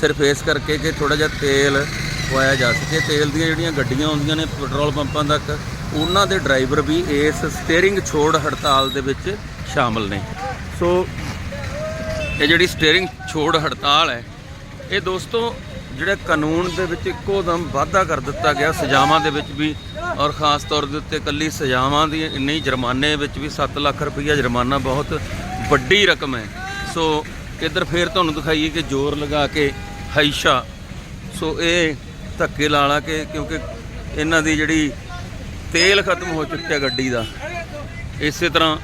ਸਿਰਫ ਇਸ ਕਰਕੇ ਕਿ ਥੋੜਾ ਜਿਹਾ ਤੇਲ ਪਵਾਇਆ ਜਾ ਸਕੇ। ਤੇਲ ਦੀਆਂ ਜਿਹੜੀਆਂ ਗੱਡੀਆਂ ਹੁੰਦੀਆਂ ਨੇ ਪੈਟਰੋਲ ਪੰਪਾਂ ਤੱਕ ਉਹਨਾਂ ਦੇ ਡਰਾਈਵਰ ਵੀ ਇਸ ਸਟੀਅਰਿੰਗ ਛੋੜ ਹੜਤਾਲ ਦੇ ਵਿੱਚ ਸ਼ਾਮਲ ਨੇ। ਸੋ ਇਹ ਜਿਹੜੀ ਸਟੀਅਰਿੰਗ ਛੋੜ ਹੜਤਾਲ ਹੈ, ਇਹ ਦੋਸਤੋ ਜਿਹੜੇ ਕਾਨੂੰਨ ਦੇ ਵਿੱਚ ਇੱਕੋ ਦਮ ਵਾਧਾ ਕਰ ਦਿੱਤਾ ਗਿਆ, ਸਜ਼ਾਵਾਂ ਦੇ ਵਿੱਚ ਵੀ ਔਰ ਖਾਸ ਤੌਰ ਦੇ ਉੱਤੇ ਕੱਲੀ ਸਜ਼ਾਵਾਂ ਦੀ ਇੰਨੀ ਜੁਰਮਾਨੇ ਵਿੱਚ ਵੀ 7 ਲੱਖ ਰੁਪਈਆ ਜੁਰਮਾਨਾ ਬਹੁਤ ਵੱਡੀ ਰਕਮ ਹੈ। ਸੋ ਇੱਧਰ ਫੇਰ ਤੁਹਾਨੂੰ ਦਿਖਾਈਏ ਕਿ ਜ਼ੋਰ ਲਗਾ ਕੇ ਹਾਈਸ਼ਾ ਸੋ ਇਹ ਧੱਕੇ ਲਾ ਲਾ ਕੇ ਕਿਉਂਕਿ ਇਹਨਾਂ ਦੀ ਜਿਹੜੀ ਤੇਲ ਖਤਮ ਹੋ ਚੁੱਕਿਆ ਗੱਡੀ ਦਾ। ਇਸੇ ਤਰ੍ਹਾਂ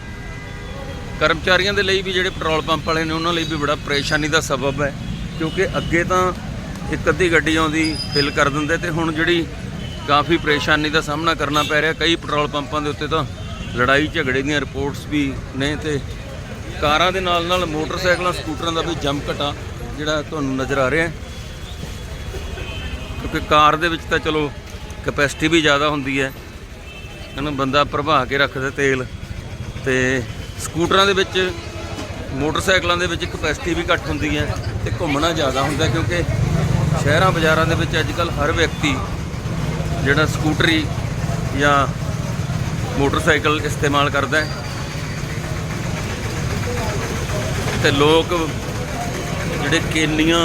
ਕਰਮਚਾਰੀਆਂ ਦੇ ਲਈ ਵੀ ਜਿਹੜੇ ਪੈਟਰੋਲ ਪੰਪ ਵਾਲੇ ਨੇ, ਉਹਨਾਂ ਲਈ ਵੀ ਬੜਾ ਪਰੇਸ਼ਾਨੀ ਦਾ ਸਬਬ ਹੈ। ਕਿਉਂਕਿ ਅੱਗੇ ਤਾਂ ਇੱਕ ਅੱਧੀ ਗੱਡੀ ਆਉਂਦੀ ਫਿਲ ਕਰ ਦਿੰਦੇ ਤੇ ਹੁਣ ਜਿਹੜੀ ਕਾਫੀ ਪਰੇਸ਼ਾਨੀ ਦਾ ਸਾਹਮਣਾ ਕਰਨਾ ਪੈ ਰਿਹਾ, ਕਈ ਪੈਟਰੋਲ ਪੰਪਾਂ ਦੇ ਉੱਤੇ ਤਾਂ ਲੜਾਈ ਝਗੜੇ ਦੀਆਂ ਰਿਪੋਰਟਸ ਵੀ ਨੇ ਤੇ ਕਾਰਾਂ ਦੇ ਨਾਲ ਨਾਲ ਮੋਟਰਸਾਈਕਲਾਂ, ਸਕੂਟਰਾਂ ਦਾ ਵੀ ਜੰਮ ਘਟਾ ਜਿਹੜਾ ਤੁਹਾਨੂੰ ਨਜ਼ਰ ਆ ਰਿਹਾ ਹੈ। ਕਿਉਂਕਿ ਕਾਰ ਦੇ ਵਿੱਚ ਤਾਂ ਚਲੋ ਕਪੈਸਿਟੀ ਵੀ ਜ਼ਿਆਦਾ ਹੁੰਦੀ ਹੈ। ਇਹਨੂੰ ਬੰਦਾ ਭਰਵਾ ਕੇ ਰੱਖਦਾ ਤੇਲ ਤੇ ਸਕੂਟਰਾਂ ਦੇ ਵਿੱਚ, ਮੋਟਰਸਾਈਕਲਾਂ ਦੇ ਵਿੱਚ ਕਪੈਸਿਟੀ ਵੀ ਘੱਟ ਹੁੰਦੀ ਹੈ ਤੇ ਘੁੰਮਣਾ ਜ਼ਿਆਦਾ ਹੁੰਦਾ ਕਿਉਂਕਿ ਸ਼ਹਿਰਾਂ ਬਾਜ਼ਾਰਾਂ ਦੇ ਵਿੱਚ ਅੱਜਕੱਲ ਹਰ ਵਿਅਕਤੀ ਜਿਹੜਾ ਸਕੂਟਰੀ ਜਾਂ ਮੋਟਰਸਾਈਕਲ ਇਸਤੇਮਾਲ ਕਰਦਾ ਹੈ। ਤੇ ਲੋਕ ਜਿਹੜੇ ਕੇਨੀਆਂ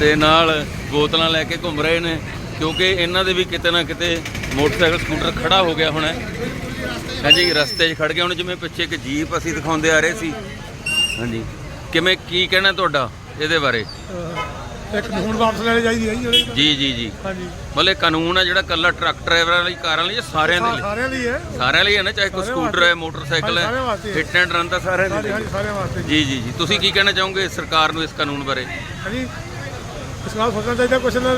ਦੇ ਨਾਲ ਬੋਤਲਾਂ ਲੈ ਕੇ ਘੁੰਮ ਰਹੇ ਨੇ, ਕਿਉਂਕਿ ਇਹਨਾਂ ਦੇ ਵੀ ਕਿਤੇ ਨਾ ਕਿਤੇ ਮੋਟਰਸਾਈਕਲ ਸਕੂਟਰ ਖੜਾ ਹੋ ਗਿਆ ਹੋਣਾ। ਹਾਂਜੀ ਰਸਤੇ 'ਚ ਖੜ ਗਿਆ ਹੁਣ ਜਿਵੇਂ ਪਿੱਛੇ ਇੱਕ ਜੀਪ ਅਸੀਂ ਦਿਖਾਉਂਦੇ ਆ ਰਹੇ ਸੀ। ਹਾਂਜੀ। ਕਿਵੇਂ ਕੀ ਕਹਿਣਾ ਤੁਹਾਡਾ ਇਹਦੇ ਬਾਰੇ? ਇੱਕ ਕਾਨੂੰਨ ਵਾਪਸ ਲੈਣੇ ਚਾਹੀਦੀ ਹੈ ਜੀ ਜੀ ਜੀ ਜੀ। ਹਾਂਜੀ। ਮਤਲਬ ਕਾਨੂੰਨ ਹੈ ਜਿਹੜਾ ਕੱਲਾ ਟਰੱਕ ਡਰਾਈਵਰਾਂ ਲਈ ਕਾਰਾਂ ਲਈ ਸਾਰਿਆਂ ਦੇ ਲਈ? ਸਾਰਿਆਂ ਲਈ ਹੈ। ਸਾਰਿਆਂ ਲਈ ਹੈ ਨਾ ਚਾਹੇ ਕੋਈ ਸਕੂਟਰ ਹੈ ਮੋਟਰਸਾਈਕਲ ਹੈ। ਹਿੱਟ ਐਂਡ ਰਨ ਤਾਂ ਸਾਰਿਆਂ ਦੇ ਲਈ। ਜੀ ਜੀ ਜੀ। ਤੁਸੀਂ ਕੀ ਕਹਿਣਾ ਚਾਹੋਗੇ ਸਰਕਾਰ ਨੂੰ ਇਸ ਕਾਨੂੰਨ ਬਾਰੇ? ਹਾਂਜੀ ਇਸ ਨਾਲ ਸੋਚਣਾ ਚਾਹੀਦਾ ਕੁਛ ਨਾ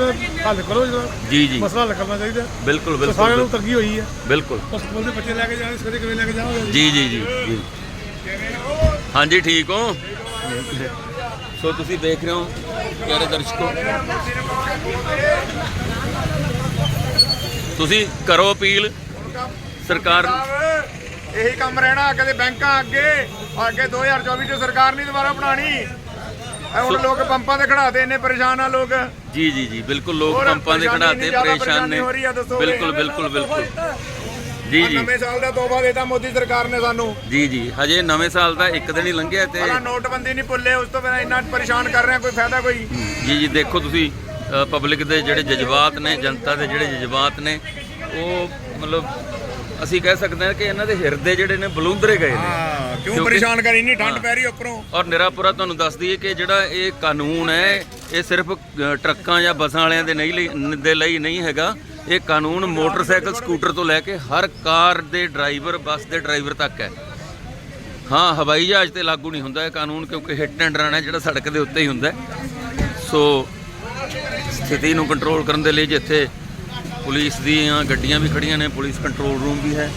ਹੱਲ ਕਰੋ ਜਿਹੜਾ ਜੀ ਜੀ। ਮਸਲਾ ਹੱਲ ਕਰਨਾ ਚਾਹੀਦਾ। ਬਿਲਕੁਲ ਤੇ ਸਾਰਿਆਂ ਨੂੰ ਬਿਲਕੁਲ। ਤੰਗੀ ਹੋਈ ਹੈ। ਬਿਲਕੁਲ। ਉਹ ਸਕੂਲ ਦੇ ਬੱਚੇ ਲੈ ਕੇ ਜਾਣੇ ਸਵੇਰੇ ਕਿਵੇਂ ਲੈ ਕੇ ਜਾਓਗੇ ਜੀ ਜੀ ਜੀ ਜੀ। ਹਾਂਜੀ ਠੀਕ ਹੋ? ਸੋ ਤੁਸੀਂ ਦੇਖ ਰਹੇ ਹੋ ਪਿਆਰੇ ਦਰਸ਼ਕੋ ਤੁਸੀਂ ਕਰੋ ਅਪੀਲ ਸਰਕਾਰ ਨੂੰ। ਸਾਹਿਬ, ਇਹੀ ਕੰਮ ਰਹਿਣਾ ਅੱਗੇ ਦੇ ਬੈਂਕਾਂ ਅੱਗੇ। ਅੱਗੇ 2024 ਚ ਸਰਕਾਰ ਨਹੀਂ ਦੁਬਾਰਾ ਬਣਾਣੀ। ਇਹ ਹੁਣ ਲੋਕ ਪੰਪਾਂ ਤੇ ਖੜਾਤੇ ਇੰਨੇ ਪਰੇਸ਼ਾਨ ਆ ਲੋਕ। ਜੀ ਜੀ ਜੀ ਬਿਲਕੁਲ ਲੋਕ ਹੋਰ ਪੰਪਾਂ ਦੇ ਪਰੇਸ਼ਾਨੀ ਖੜਾਤੇ ਜ਼ਿਆਦਾ ਪਰੇਸ਼ਾਨ ਨੇ। ਪਰੇਸ਼ਾਨੀ ਹੋ ਰਹੀ ਆ, ਦੱਸੋ ਬਿਲਕੁਲ। ਬਿਲਕੁਲ ਬਿਲਕੁਲ। ਜੀ ਆਹ ਜੀ ਨਵੇਂ ਸਾਲ ਦਾ ਤੋਹਫਾ ਦੇਤਾ ਮੋਦੀ ਸਰਕਾਰ ਨੇ ਸਾਨੂੰ। ਜੀ ਜੀ ਹਜੇ ਨਵੇਂ ਸਾਲ ਦਾ ਇੱਕ ਦਿਨ ਹੀ ਲੰਘਿਆ ਤੇ ਪਹਿਲਾਂ ਨੋਟਬੰਦੀ ਨਹੀਂ ਭੁੱਲੇ ਉਸ ਤੋਂ ਬਿਨਾਂ ਇੰਨਾ ਪਰੇਸ਼ਾਨ ਕਰ ਰਹੇ ਆ ਕੋਈ ਫਾਇਦਾ ਕੋਈ? ਜੀ ਜੀ ਦੇਖੋ ਤੁਸੀਂ ਪਬਲਿਕ ਦੇ ਜਿਹੜੇ ਜਜ਼ਬਾਤ ਨੇ ਜਨਤਾ ਦੇ ਜਿਹੜੇ ਜਜ਼ਬਾਤ ਨੇ ਉਹ ਮਤਲਬ ਅਸੀਂ ਕਹਿ ਸਕਦੇ ਹਾਂ ਕਿ ਇਹਨਾਂ ਦੇ ਹਿਰਦੇ ਜਿਹੜੇ ਨੇ ਬਲੂੰਦਰੇ ਗਏ ਨੇ। ਹਾਂ ਕਿਉਂ ਪਰੇਸ਼ਾਨ ਕਰ? ਇੰਨੀ ਠੰਡ। ਪੈ ਰਹੀ ਉੱਪਰੋਂ। ਔਰ ਨਿਰਾਪੁਰਾ ਤੁਹਾਨੂੰ ਦੱਸ ਦਈਏ ਕਿ ਜਿਹੜਾ ਇਹ ਕਾਨੂੰਨ ਹੈ ਇਹ ਸਿਰਫ ਅ, ਟਰੱਕਾਂ ਜਾਂ ਬੱਸਾਂ ਵਾਲਿਆਂ ਦੇ ਨਹੀਂ ਲਈ ਦੇ ਲਈ ਨਹੀਂ ਹੈਗਾ। ਇਹ ਕਾਨੂੰਨ ਮੋਟਰਸਾਈਕਲ ਸਕੂਟਰ ਤੋਂ ਲੈ ਕੇ ਹਰ ਕਾਰ ਦੇ ਡਰਾਈਵਰ ਬੱਸ ਦੇ ਡਰਾਈਵਰ ਤੱਕ ਹੈ। ਹਾਂ ਹਵਾਈ ਜਹਾਜ਼ ਤੇ ਲਾਗੂ ਨਹੀਂ ਹੁੰਦਾ ਇਹ ਕਾਨੂੰਨ ਕਿਉਂਕਿ ਹਿੱਟ ਐਂਡ ਰਨ ਹੈ ਜਿਹੜਾ ਸੜਕ ਦੇ ਉੱਤੇ ਹੀ ਹੁੰਦਾ ਹੈ। ਸੋ ਸਥਿਤੀ ਨੂੰ ਕੰਟਰੋਲ ਕਰਨ ਦੇ ਲਈ ਜਿੱਥੇ ਪੁਲਿਸ ਦੀਆਂ ਗੱਡੀਆਂ ਵੀ ਖੜੀਆਂ ਨੇ ਪੁਲਿਸ ਕੰਟਰੋਲ ਰੂਮ ਵੀ ਹੈ।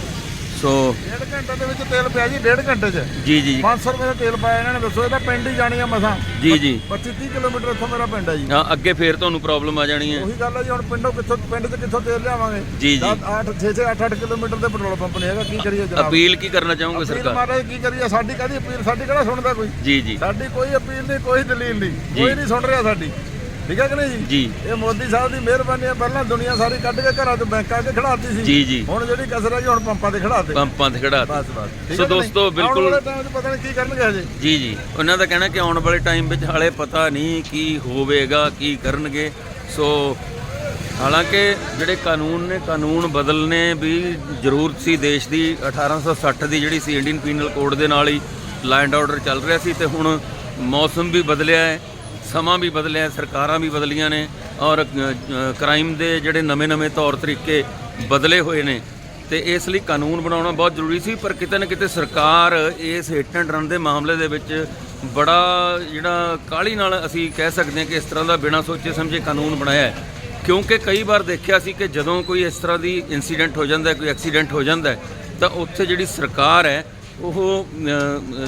ਸੋ ਡੇਢ ਘੰਟੇ ਦੇ ਵਿੱਚ ਤੇਲ ਪਿਆ ਜੀ ਡੇਢ ਘੰਟੇ 'ਚ। ਜੀ ਜੀ 500 ਰੁਪਏ ਦਾ ਤੇਲ ਪਾਇਆ ਇਹਨਾਂ ਨੇ ਦੱਸੋ ਇਹਦਾ ਪਿੰਡ ਹੀ ਜਾਣੀ ਆ ਮਸਾਂ। ਜੀ ਜੀ। 25 30 ਕਿਲੋਮੀਟਰ ਇੱਥੋਂ ਮੇਰਾ ਪਿੰਡ ਹੈ ਜੀ। ਹਾਂ ਅੱਗੇ ਫੇਰ ਤੁਹਾਨੂੰ ਪ੍ਰੋਬਲਮ ਆ ਜਾਣੀ ਹੈ ਉਹੀ ਗੱਲ ਹੈ ਜੀ ਹੁਣ ਪਿੰਡੋਂ ਕਿੱਥੋਂ ਪਿੰਡ 'ਚ ਕਿੱਥੋਂ ਤੇਲ ਲਿਆਵਾਂਗੇ? ਜੀ, ਜੀ। 8 6 6 8 8 ਕਿਲੋਮੀਟਰ ਦੇ ਪੈਟਰੋਲ ਪੰਪ ਨੇ ਹੈਗਾ ਕੀ ਕਰੀਏ ਜਨਾਬ? ਅਪੀਲ ਕੀ ਕਰਨਾ ਚਾਹੋਗੇ ਅਪੀਲ ਸਰਕਾਰ? ਮਹਾਰਾਜ ਕੀ ਕਰੀਏ? ਸਾਡੀ ਕਾਹਦੀ ਅਪੀਲ? ਸਾਡੀ ਕਿਹੜਾ ਸੁਣਦਾ ਕੋਈ? ਜੀ ਜੀ। ਸਾਡੀ ਕੋਈ ਅਪੀਲ ਨਹੀਂ ਕੋਈ ਦਲੀਲ ਨਹੀਂ। ਕੋਈ ਨਹੀਂ ਸੁਣ ਰਿਹਾ ਸਾਡੀ। ਠੀਕ ਹੈ ਕਿ ਨਹੀਂ ਜੀ। ਇਹ ਮੋਦੀ ਸਾਹਿਬ ਦੀ ਮਿਹਰਬਾਨੀ ਹੈ ਪਹਿਲਾਂ ਦੁਨੀਆ ਸਾਰੀ ਕੱਢ ਕੇ ਘਰਾਂ 'ਚ ਬੈਂਕਾਂ 'ਚ ਖੜਾਤੀ ਸੀ। ਜੀ, ਜੀ। ਹੁਣ ਜਿਹੜੀ ਕਸਰ ਹੈ ਜੀ ਹੁਣ ਪੰਪਾਂ ਤੇ ਖੜਾਤੇ ਪੰਪਾਂ ਤੇ ਖੜਾ ਬਸ ਬਸ। ਠੀਕ ਸੋ ਹੈ ਕਿ ਨਹੀਂ? ਦੋਸਤੋ, ਆਉਣ ਬਿਲਕੁਲ- ਵਾਲੇ ਟਾਈਮ 'ਚ ਪਤਾ ਨਹੀਂ ਕੀ ਕਰਨਗੇ ਹਜੇ। ਜੀ ਜੀ। ਉਹਨਾਂ ਦਾ ਕਹਿਣਾ ਕਿ ਆਉਣ ਵਾਲੇ ਟਾਈਮ ਵਿੱਚ ਹਾਲੇ ਪਤਾ ਨਹੀਂ ਕੀ ਹੋਵੇਗਾ ਕੀ ਕਰਨਗੇ। ਸੋ ਹਾਲਾਂਕਿ ਜਿਹੜੇ ਕਾਨੂੰਨ ਨੇ ਕਾਨੂੰਨ ਬਦਲਨੇ ਵੀ ਜ਼ਰੂਰਤ ਸੀ ਦੇਸ਼ ਦੀ। 1860 ਦੀ ਜਿਹੜੀ ਸੀ ਇੰਡੀਅਨ ਪੀਨਲ ਕੋਡ ਦੇ ਨਾਲ ਹੀ ਲਾਇਨ ਆਰਡਰ ਚੱਲ ਰਿਹਾ ਸੀ ਤੇ ਹੁਣ ਮੌਸਮ ਵੀ ਬਦਲਿਆ ਹੈ। ਸਮਾਂ ਵੀ ਬਦਲਿਆ, ਸਰਕਾਰਾਂ ਵੀ ਬਦਲੀਆਂ ਨੇ ਔਰ ਕ੍ਰਾਈਮ ਦੇ ਜਿਹੜੇ ਨਵੇਂ-ਨਵੇਂ ਤੌਰ ਤਰੀਕੇ ਬਦਲੇ ਹੋਏ ਨੇ ਤੇ ਇਸ ਲਈ ਕਾਨੂੰਨ ਬਣਾਉਣਾ ਬਹੁਤ ਜ਼ਰੂਰੀ ਸੀ, ਪਰ ਕਿਤੇ ਨਾ ਕਿਤੇ ਸਰਕਾਰ ਇਸ ਹਿੱਟ ਐਂਡ ਰਨ ਦੇ ਮਾਮਲੇ ਦੇ ਵਿੱਚ ਬੜਾ ਜਿਹੜਾ ਕਾਲੀ ਨਾਲ ਅਸੀਂ ਕਹਿ ਸਕਦੇ ਹਾਂ ਕਿ ਇਸ ਤਰ੍ਹਾਂ ਦਾ ਬਿਨਾਂ ਸੋਚੇ ਸਮਝੇ ਕਾਨੂੰਨ ਬਣਾਇਆ ਕਿਉਂਕਿ ਕਈ ਵਾਰ ਦੇਖਿਆ ਸੀ ਕਿ ਜਦੋਂ ਕੋਈ ਇਸ ਤਰ੍ਹਾਂ ਦੀ ਇਨਸੀਡੈਂਟ ਹੋ ਜਾਂਦਾ ਕੋਈ ਐਕਸੀਡੈਂਟ ਹੋ ਜਾਂਦਾ ਤਾਂ ਉੱਥੇ ਜਿਹੜੀ ਸਰਕਾਰ ਹੈ ਉਹ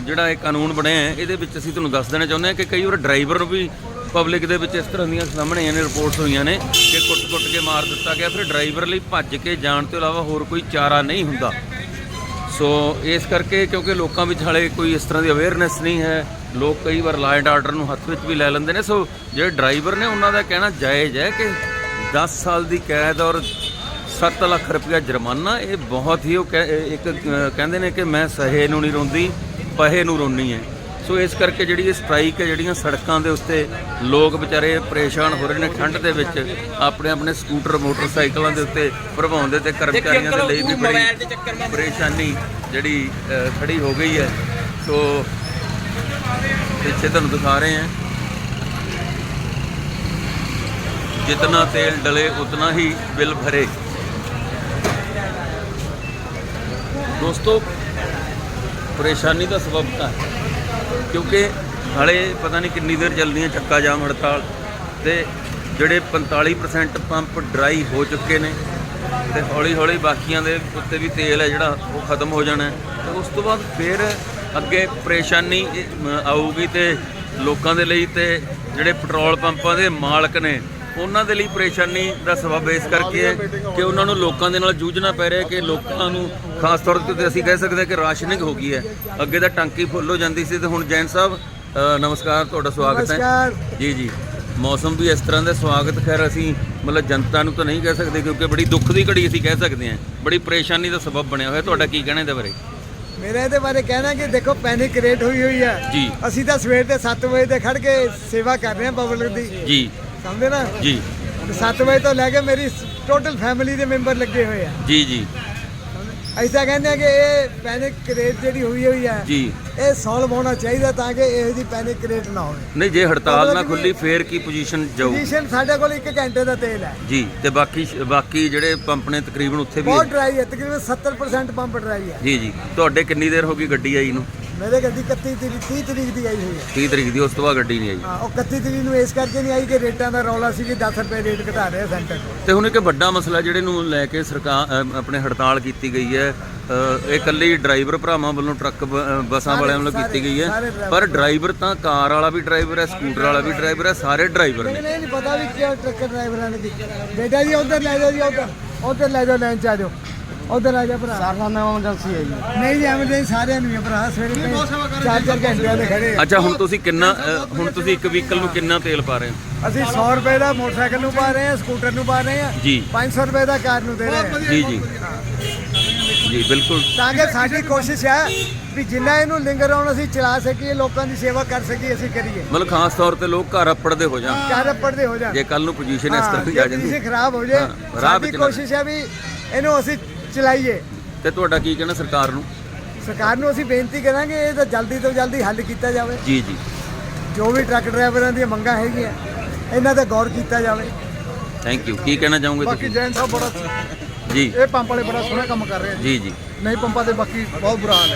ਜਿਹੜਾ ਇਹ ਕਾਨੂੰਨ ਬਣਿਆ ਹੈ ਇਹਦੇ ਵਿੱਚ ਅਸੀਂ ਤੁਹਾਨੂੰ ਦੱਸ ਦੇਣਾ ਚਾਹੁੰਦੇ ਹਾਂ ਕਿ ਕਈ ਵਾਰ ਡਰਾਈਵਰ ਨੂੰ ਵੀ ਪਬਲਿਕ ਦੇ ਵਿੱਚ ਇਸ ਤਰ੍ਹਾਂ ਦੀਆਂ ਸਾਹਮਣੇ ਆਈਆਂ ਨੇ ਰਿਪੋਰਟਸ ਹੋਈਆਂ ਨੇ ਕਿ ਕੁੱਟ-ਕੁੱਟ ਕੇ ਮਾਰ ਦਿੱਤਾ ਗਿਆ, ਫਿਰ ਡਰਾਈਵਰ ਲਈ ਭੱਜ ਕੇ ਜਾਣ ਤੋਂ ਇਲਾਵਾ ਹੋਰ ਕੋਈ ਚਾਰਾ ਨਹੀਂ ਹੁੰਦਾ। ਸੋ ਇਸ ਕਰਕੇ ਕਿਉਂਕਿ ਲੋਕਾਂ ਵਿੱਚ ਹਾਲੇ ਕੋਈ ਇਸ ਤਰ੍ਹਾਂ ਦੀ ਅਵੇਅਰਨੈਸ ਨਹੀਂ ਹੈ, ਲੋਕ ਕਈ ਵਾਰ ਲਾਅ ਐਂਡ ਆਰਡਰ ਨੂੰ ਹੱਥ ਵਿੱਚ ਵੀ ਲੈ ਲੈਂਦੇ ਨੇ। ਸੋ ਜਿਹੜੇ ਡਰਾਈਵਰ ਨੇ, ਉਹਨਾਂ ਦਾ ਕਹਿਣਾ ਜਾਇਜ਼ ਹੈ ਕਿ 10 ਸਾਲ ਦੀ ਕੈਦ ਔਰ 7 ਲੱਖ ਰੁਪਇਆ ਜੁਰਮਾਨਾ ਇਹ ਬਹੁਤ ਹੀ ਉਹ ਇੱਕ ਕਹਿੰਦੇ ਨੇ ਕਿ ਮੈਂ ਸਹੇ ਨੂੰ ਨਹੀਂ ਰੋਂਦੀ ਪਹੇ ਨੂੰ ਰੋਣੀ ਹੈ। ਸੋ ਇਸ ਕਰਕੇ ਜਿਹੜੀ ਇਹ ਸਟ੍ਰਾਈਕ ਹੈ ਜਿਹੜੀਆਂ ਸੜਕਾਂ ਦੇ ਉੱਤੇ ਲੋਕ ਵਿਚਾਰੇ ਪਰੇਸ਼ਾਨ ਹੋ ਰਹੇ ਨੇ ਠੰਡ ਦੇ ਵਿੱਚ ਆਪਣੇ ਆਪਣੇ ਸਕੂਟਰ ਮੋਟਰਸਾਈਕਲਾਂ ਦੇ ਉੱਤੇ ਪ੍ਰਭਾਉਂਦੇ ਤੇ ਕਰਮਚਾਰੀਆਂ ਦੇ ਲਈ ਵੀ ਬੜੀ ਪਰੇਸ਼ਾਨੀ ਜਿਹੜੀ ਖੜੀ ਹੋ ਗਈ ਹੈ। ਸੋ ਪਿੱਛੇ ਤੁਹਾਨੂੰ ਦਿਖਾ ਰਹੇ ਹਾਂ। ਜਿਤਨਾ ਤੇਲ ਡਲੇ ਉਤਨਾ ਹੀ ਬਿੱਲ ਭਰੇ। ਦੋਸਤੋ, ਪਰੇਸ਼ਾਨੀ ਦਾ ਸਬਬ ਤਾਂ ਕਿਉਂਕਿ ਹਾਲੇ ਪਤਾ ਨਹੀਂ ਕਿੰਨੀ ਦੇਰ ਚੱਲਣੀ ਹੈ ਚੱਕਾ ਜਾਮ ਹੜਤਾਲ ਤੇ ਜਿਹੜੇ 45% ਪੰਪ ਡਰਾਈ ਹੋ ਚੁੱਕੇ ਨੇ ਤੇ ਹੌਲੀ ਹੌਲੀ ਬਾਕੀਆਂ ਦੇ ਉੱਤੇ ਵੀ ਤੇਲ ਹੈ ਜਿਹੜਾ, ਉਹ ਖਤਮ ਹੋ ਜਾਣਾ ਹੈ। ਤੇ ਉਸ ਤੋਂ ਬਾਅਦ ਫਿਰ ਅੱਗੇ ਪਰੇਸ਼ਾਨੀ ਆਊਗੀ ਤੇ ਲੋਕਾਂ ਦੇ ਲਈ ਤੇ ਜਿਹੜੇ ਪੈਟਰੋਲ ਪੰਪਾਂ ਦੇ ਮਾਲਕ ਨੇ ਉਹਨਾਂ ਦੇ ਲਈ ਪਰੇਸ਼ਾਨੀ ਦਾ ਸਬਬ ਇਸ ਕਰਕੇ ਹੈ ਕਿ ਉਹਨਾਂ ਨੂੰ ਲੋਕਾਂ ਦੇ ਨਾਲ ਜੂਝਣਾ ਪੈ ਰਿਹਾ ਕਿ ਲੋਕਾਂ ਨੂੰ ਖਾਸ ਤੌਰ ਤੇ ਅਸੀਂ ਕਹਿ ਸਕਦੇ ਹਾਂ ਕਿ ਰਾਸ਼ਨਿੰਗ ਹੋ ਗਈ ਹੈ। ਅੱਗੇ ਤਾਂ ਟੰਕੀ ਫੁੱਲ ਹੋ ਜਾਂਦੀ ਸੀ ਤੇ ਹੁਣ ਜੈਨ ਸਾਹਿਬ ਨਮਸਕਾਰ ਤੁਹਾਡਾ ਸਵਾਗਤ ਹੈ। ਜੀ ਜੀ। ਮੌਸਮ ਵੀ ਇਸ ਤਰ੍ਹਾਂ ਦਾ ਸਵਾਗਤ ਖੈਰ ਅਸੀਂ ਮਤਲਬ ਜਨਤਾ ਨੂੰ ਤਾਂ ਨਹੀਂ ਕਹਿ ਸਕਦੇ ਕਿਉਂਕਿ ਬੜੀ ਦੁੱਖ ਦੀ ਘੜੀ ਅਸੀਂ ਕਹਿ ਸਕਦੇ ਹਾਂ। ਬੜੀ ਪਰੇਸ਼ਾਨੀ ਦਾ ਸਬਬ ਬਣਿਆ ਹੋਇਆ। ਤੁਹਾਡਾ ਕੀ ਕਹਿਣਾ ਇਹਦੇ ਬਾਰੇ? ਮੇਰਾ ਇਹਦੇ ਬਾਰੇ ਕਹਿਣਾ ਕਿ ਦੇਖੋ ਪੈਨਿਕ ਕ੍ਰੀਏਟ ਹੋਈ ਹੋਈ ਹੈ। ਜੀ। ਅਸੀਂ ਤਾਂ ਸਵੇਰ ਦੇ 7 ਵਜੇ ਤੇ ਖੜ ਕੇ ਸੇਵਾ ਕਰ ਰਹੇ ਹਾਂ ਪਬਲਿਕ ਦੀ। ਜੀ। ਸਮਝੇ ਨਾ? ਜੀ। 7 ਵਜੇ ਤੋਂ ਲੈ ਕੇ ਮੇਰੀ ਟੋਟਲ ਫੈਮਿਲੀ ਦੇ ਮੈਂਬਰ ਲੱਗੇ ਹੋਏ ਆ। ਜੀ ਜੀ। ਐਸਾ ਕਹਿੰਦੇ ਆ ਕਿ ਇਹ ਪੈਨਿਕ ਕ੍ਰੀਏਟ ਜਿਹੜੀ ਹੋਈ ਹੋਈ ਹੈ ਜੀ। ਇਹ ਸੋਲਵ ਹੋਣਾ ਚਾਹੀਦਾ ਤਾਂ ਕਿ ਇਹੋ ਜਿਹੀ ਪੈਨਿਕ ਕ੍ਰੀਏਟ ਨਾ ਹੋਵੇ। ਨਹੀਂ ਜੇ ਹੜਤਾਲ ਨਾ ਖੁੱਲੀ ਫੇਰ ਕੀ ਪੋਜੀਸ਼ਨ ਜਾਊ? ਪੋਜੀਸ਼ਨ ਸਾਡੇ ਕੋਲ 1 ਘੰਟੇ ਦਾ ਤੇਲ ਹੈ ਜੀ ਤੇ ਬਾਕੀ ਬਾਕੀ ਜਿਹੜੇ ਪੰਪ ਨੇ ਤਕਰੀਬਨ ਉੱਥੇ ਵੀ ਬਹੁਤ ਡਰਾਈ ਹੈ ਤਕਰੀਬਨ 70% ਪੰਪ ਡਰਾਈ ਹੈ ਜੀ ਜੀ। ਤੁਹਾਡੇ ਕਿੰਨੀ ਦੇਰ ਹੋ ਗਈ ਗੱਡੀ ਆਈ ਨੂੰ? ਮੇਰੇ ਗੱਡੀ 31 ਤਰੀਕ 30 ਤਰੀਕ ਦੀ ਆਈ ਹੋਈ ਹੈ। 30 ਤਰੀਕ ਦੀ ਉਸ ਤੋਂ ਬਾਅਦ ਗੱਡੀ ਨਹੀਂ ਆਈ। ਹਾਂ ਉਹ 31 ਤਰੀਕ ਨੂੰ ਇਸ ਕਰਕੇ ਨਹੀਂ ਆਈ ਕਿ ਰੇਟਾਂ ਦਾ ਰੌਲਾ ਸੀ ਕਿ 10 ਰੁਪਏ ਰੇਟ ਘਟਾ ਰਹੇ ਸੈਂਟਰ ਤੇ ਹੁਣ ਇੱਕ ਵੱਡਾ ਮਸਲਾ ਜਿਹੜੇ ਨੂੰ ਲੈ ਕੇ ਸਰਕਾਰ ਅ, ਆਪਣੇ ਹੜਤਾਲ ਕੀਤੀ ਗਈ ਹੈ ਅ, ਇਹ ਇਕੱਲੀ ਡਰਾਈਵਰ ਭਰਾਵਾਂ ਵੱਲੋਂ ਟਰੱਕ ਬ- ਅ, ਬੱਸਾਂ ਵਾਲਿਆਂ ਵੱਲੋਂ ਕੀਤੀ ਗਈ ਸਾਰੇ ਹੈ driver ਪਰ ਡਰਾਈਵਰ ਤਾਂ ਕਾਰ ਵਾਲਾ ਵੀ ਡਰਾਈਵਰ ਹੈ ਸਕੂਟਰ ਵਾਲਾ ਵੀ ਡਰਾਈਵਰ ਹੈ ਸਾਰੇ ਡਰਾਈਵਰ ਨੇ। ਨਹੀਂ ਪਤਾ ਵੀ ਕਿਉਂ ਟਰੱਕ ਡਰਾਈਵਰਾਂ ਨੇ ਕੀਤੀ। ਬੇਟਾ ਜੀ ਉਧਰ ਲੈ ਜਾਓ ਜੀ ਉਧਰ। ਉਧਰ ਲੈ ਜਾਓ ਲਾਈਨ ਚ ਆ ਜਾਓ। ਉਧਰ ਆ ਜਾ ਭਰਾ। ਸਾਡਾ ਨਾਮ ਐਮਰਜੈਂਸੀ ਹੈ ਜੀ। ਨਹੀਂ ਜੀ ਐਮਰਜੈਂਸੀ ਸਾਰਿਆਂ ਨੂੰ ਹੀ ਹੈ ਭਰਾ ਸਵੇਰੇ ਚਾਰ ਚਾਰ ਘੰਟਿਆਂ ਦੇ ਖੜੇ ਆ। ਅੱਛਾ ਹੁਣ ਤੁਸੀਂ ਕਿੰਨਾ ਅ, ਹੁਣ ਤੁਸੀਂ ਇੱਕ ਵਹੀਕਲ ਨੂੰ ਕਿੰਨਾ ਤੇਲ ਪਾ ਰਹੇ ਹੋ? ਅਸੀਂ 100 ਰੁਪਏ ਦਾ ਮੋਟਰਸਾਈਕਲ ਨੂੰ ਪਾ ਰਹੇ ਹਾਂ ਸਕੂਟਰ ਨੂੰ ਪਾ ਰਹੇ ਹਾਂ ਜੀ। 500 ਰੁਪਏ ਦਾ ਕਾਰ ਨੂੰ ਦੇ ਰਹੇ ਹਾਂ। ਜੀ ਜੀ। ਜੀ ਬਿਲਕੁਲ। ਤਾਂ ਕਿ ਸਾਡੀ ਕੋਸ਼ਿਸ਼ ਹੈ ਵੀ ਜਿੰਨਾ ਇਹਨੂੰ ਲਿੰਗਰ ਆਉਣ ਅਸੀਂ ਚਲਾ ਸਕੀਏ ਲੋਕਾਂ ਦੀ ਸੇਵਾ ਕਰ ਸਕੀਏ ਅਸੀਂ ਕਰੀਏ। ਮਤਲਬ ਖਾਸ ਤੌਰ ਤੇ ਲੋਕ ਘਰ ਅੱਪੜਦੇ ਹੋ ਜਾਣ। ਚਾਰ ਪੜਦੇ ਹੋ ਜਾਣ। ਜੇ ਕੱਲ ਨੂੰ ਪੋਜੀਸ਼ਨ ਇਸ ਤਰ੍ਹਾਂ ਦੀ ਜੇ ਆ ਜਾਂਦੀ ਖਰਾਬ ਹੋ ਜਾਏ ਹਾਂ, ਰਾਹ ਸਾਡੀ ਵਿੱਚ ਨਾ- ਕੋਸ਼ਿਸ਼ ਹੈ ਵੀ ਇਹਨੂੰ ਅਸੀਂ ਚਲਾਈਏ। ਤੇ ਤੁਹਾਡਾ ਕੀ ਕਹਿਣਾ ਸਰਕਾਰ ਨੂੰ? ਸਰਕਾਰ ਨੂੰ ਅਸੀਂ ਬੇਨਤੀ ਕਰਾਂਗੇ ਇਹ ਤਾਂ ਜਲਦੀ ਤੋਂ ਜਲਦੀ ਹੱਲ ਕੀਤਾ ਜਾਵੇ। ਜੀ ਜੀ। ਜੋ ਵੀ ਟਰੱਕ ਡਰਾਈਵਰਾਂ ਦੀਆਂ ਮੰਗਾਂ ਹੈਗੀਆਂ ਇਹਨਾਂ ਤੇ ਗੌਰ ਕੀਤਾ ਜਾਵੇ। ਥੈਂਕ ਯੂ ਕੀ ਕਹਿਣਾ ਚਾਹੋਗੇ ਬਾਕੀ ਤੁਸੀਂ? ਜੈਨ ਸਾਹਿਬ ਬੜਾ ਜੀ। ਇਹ ਪੰਪ ਵਾਲੇ ਬੜਾ ਸੋਹਣਾ ਕੰਮ ਕਰ ਰਹੇ ਆ। ਜੀ ਜੀ। ਜੀ ਨਹੀਂ ਪੰਪਾਂ ਦੇ ਬਾਕੀ ਬਹੁਤ ਬੁਰਾ ਹਾਲ ਹੈ।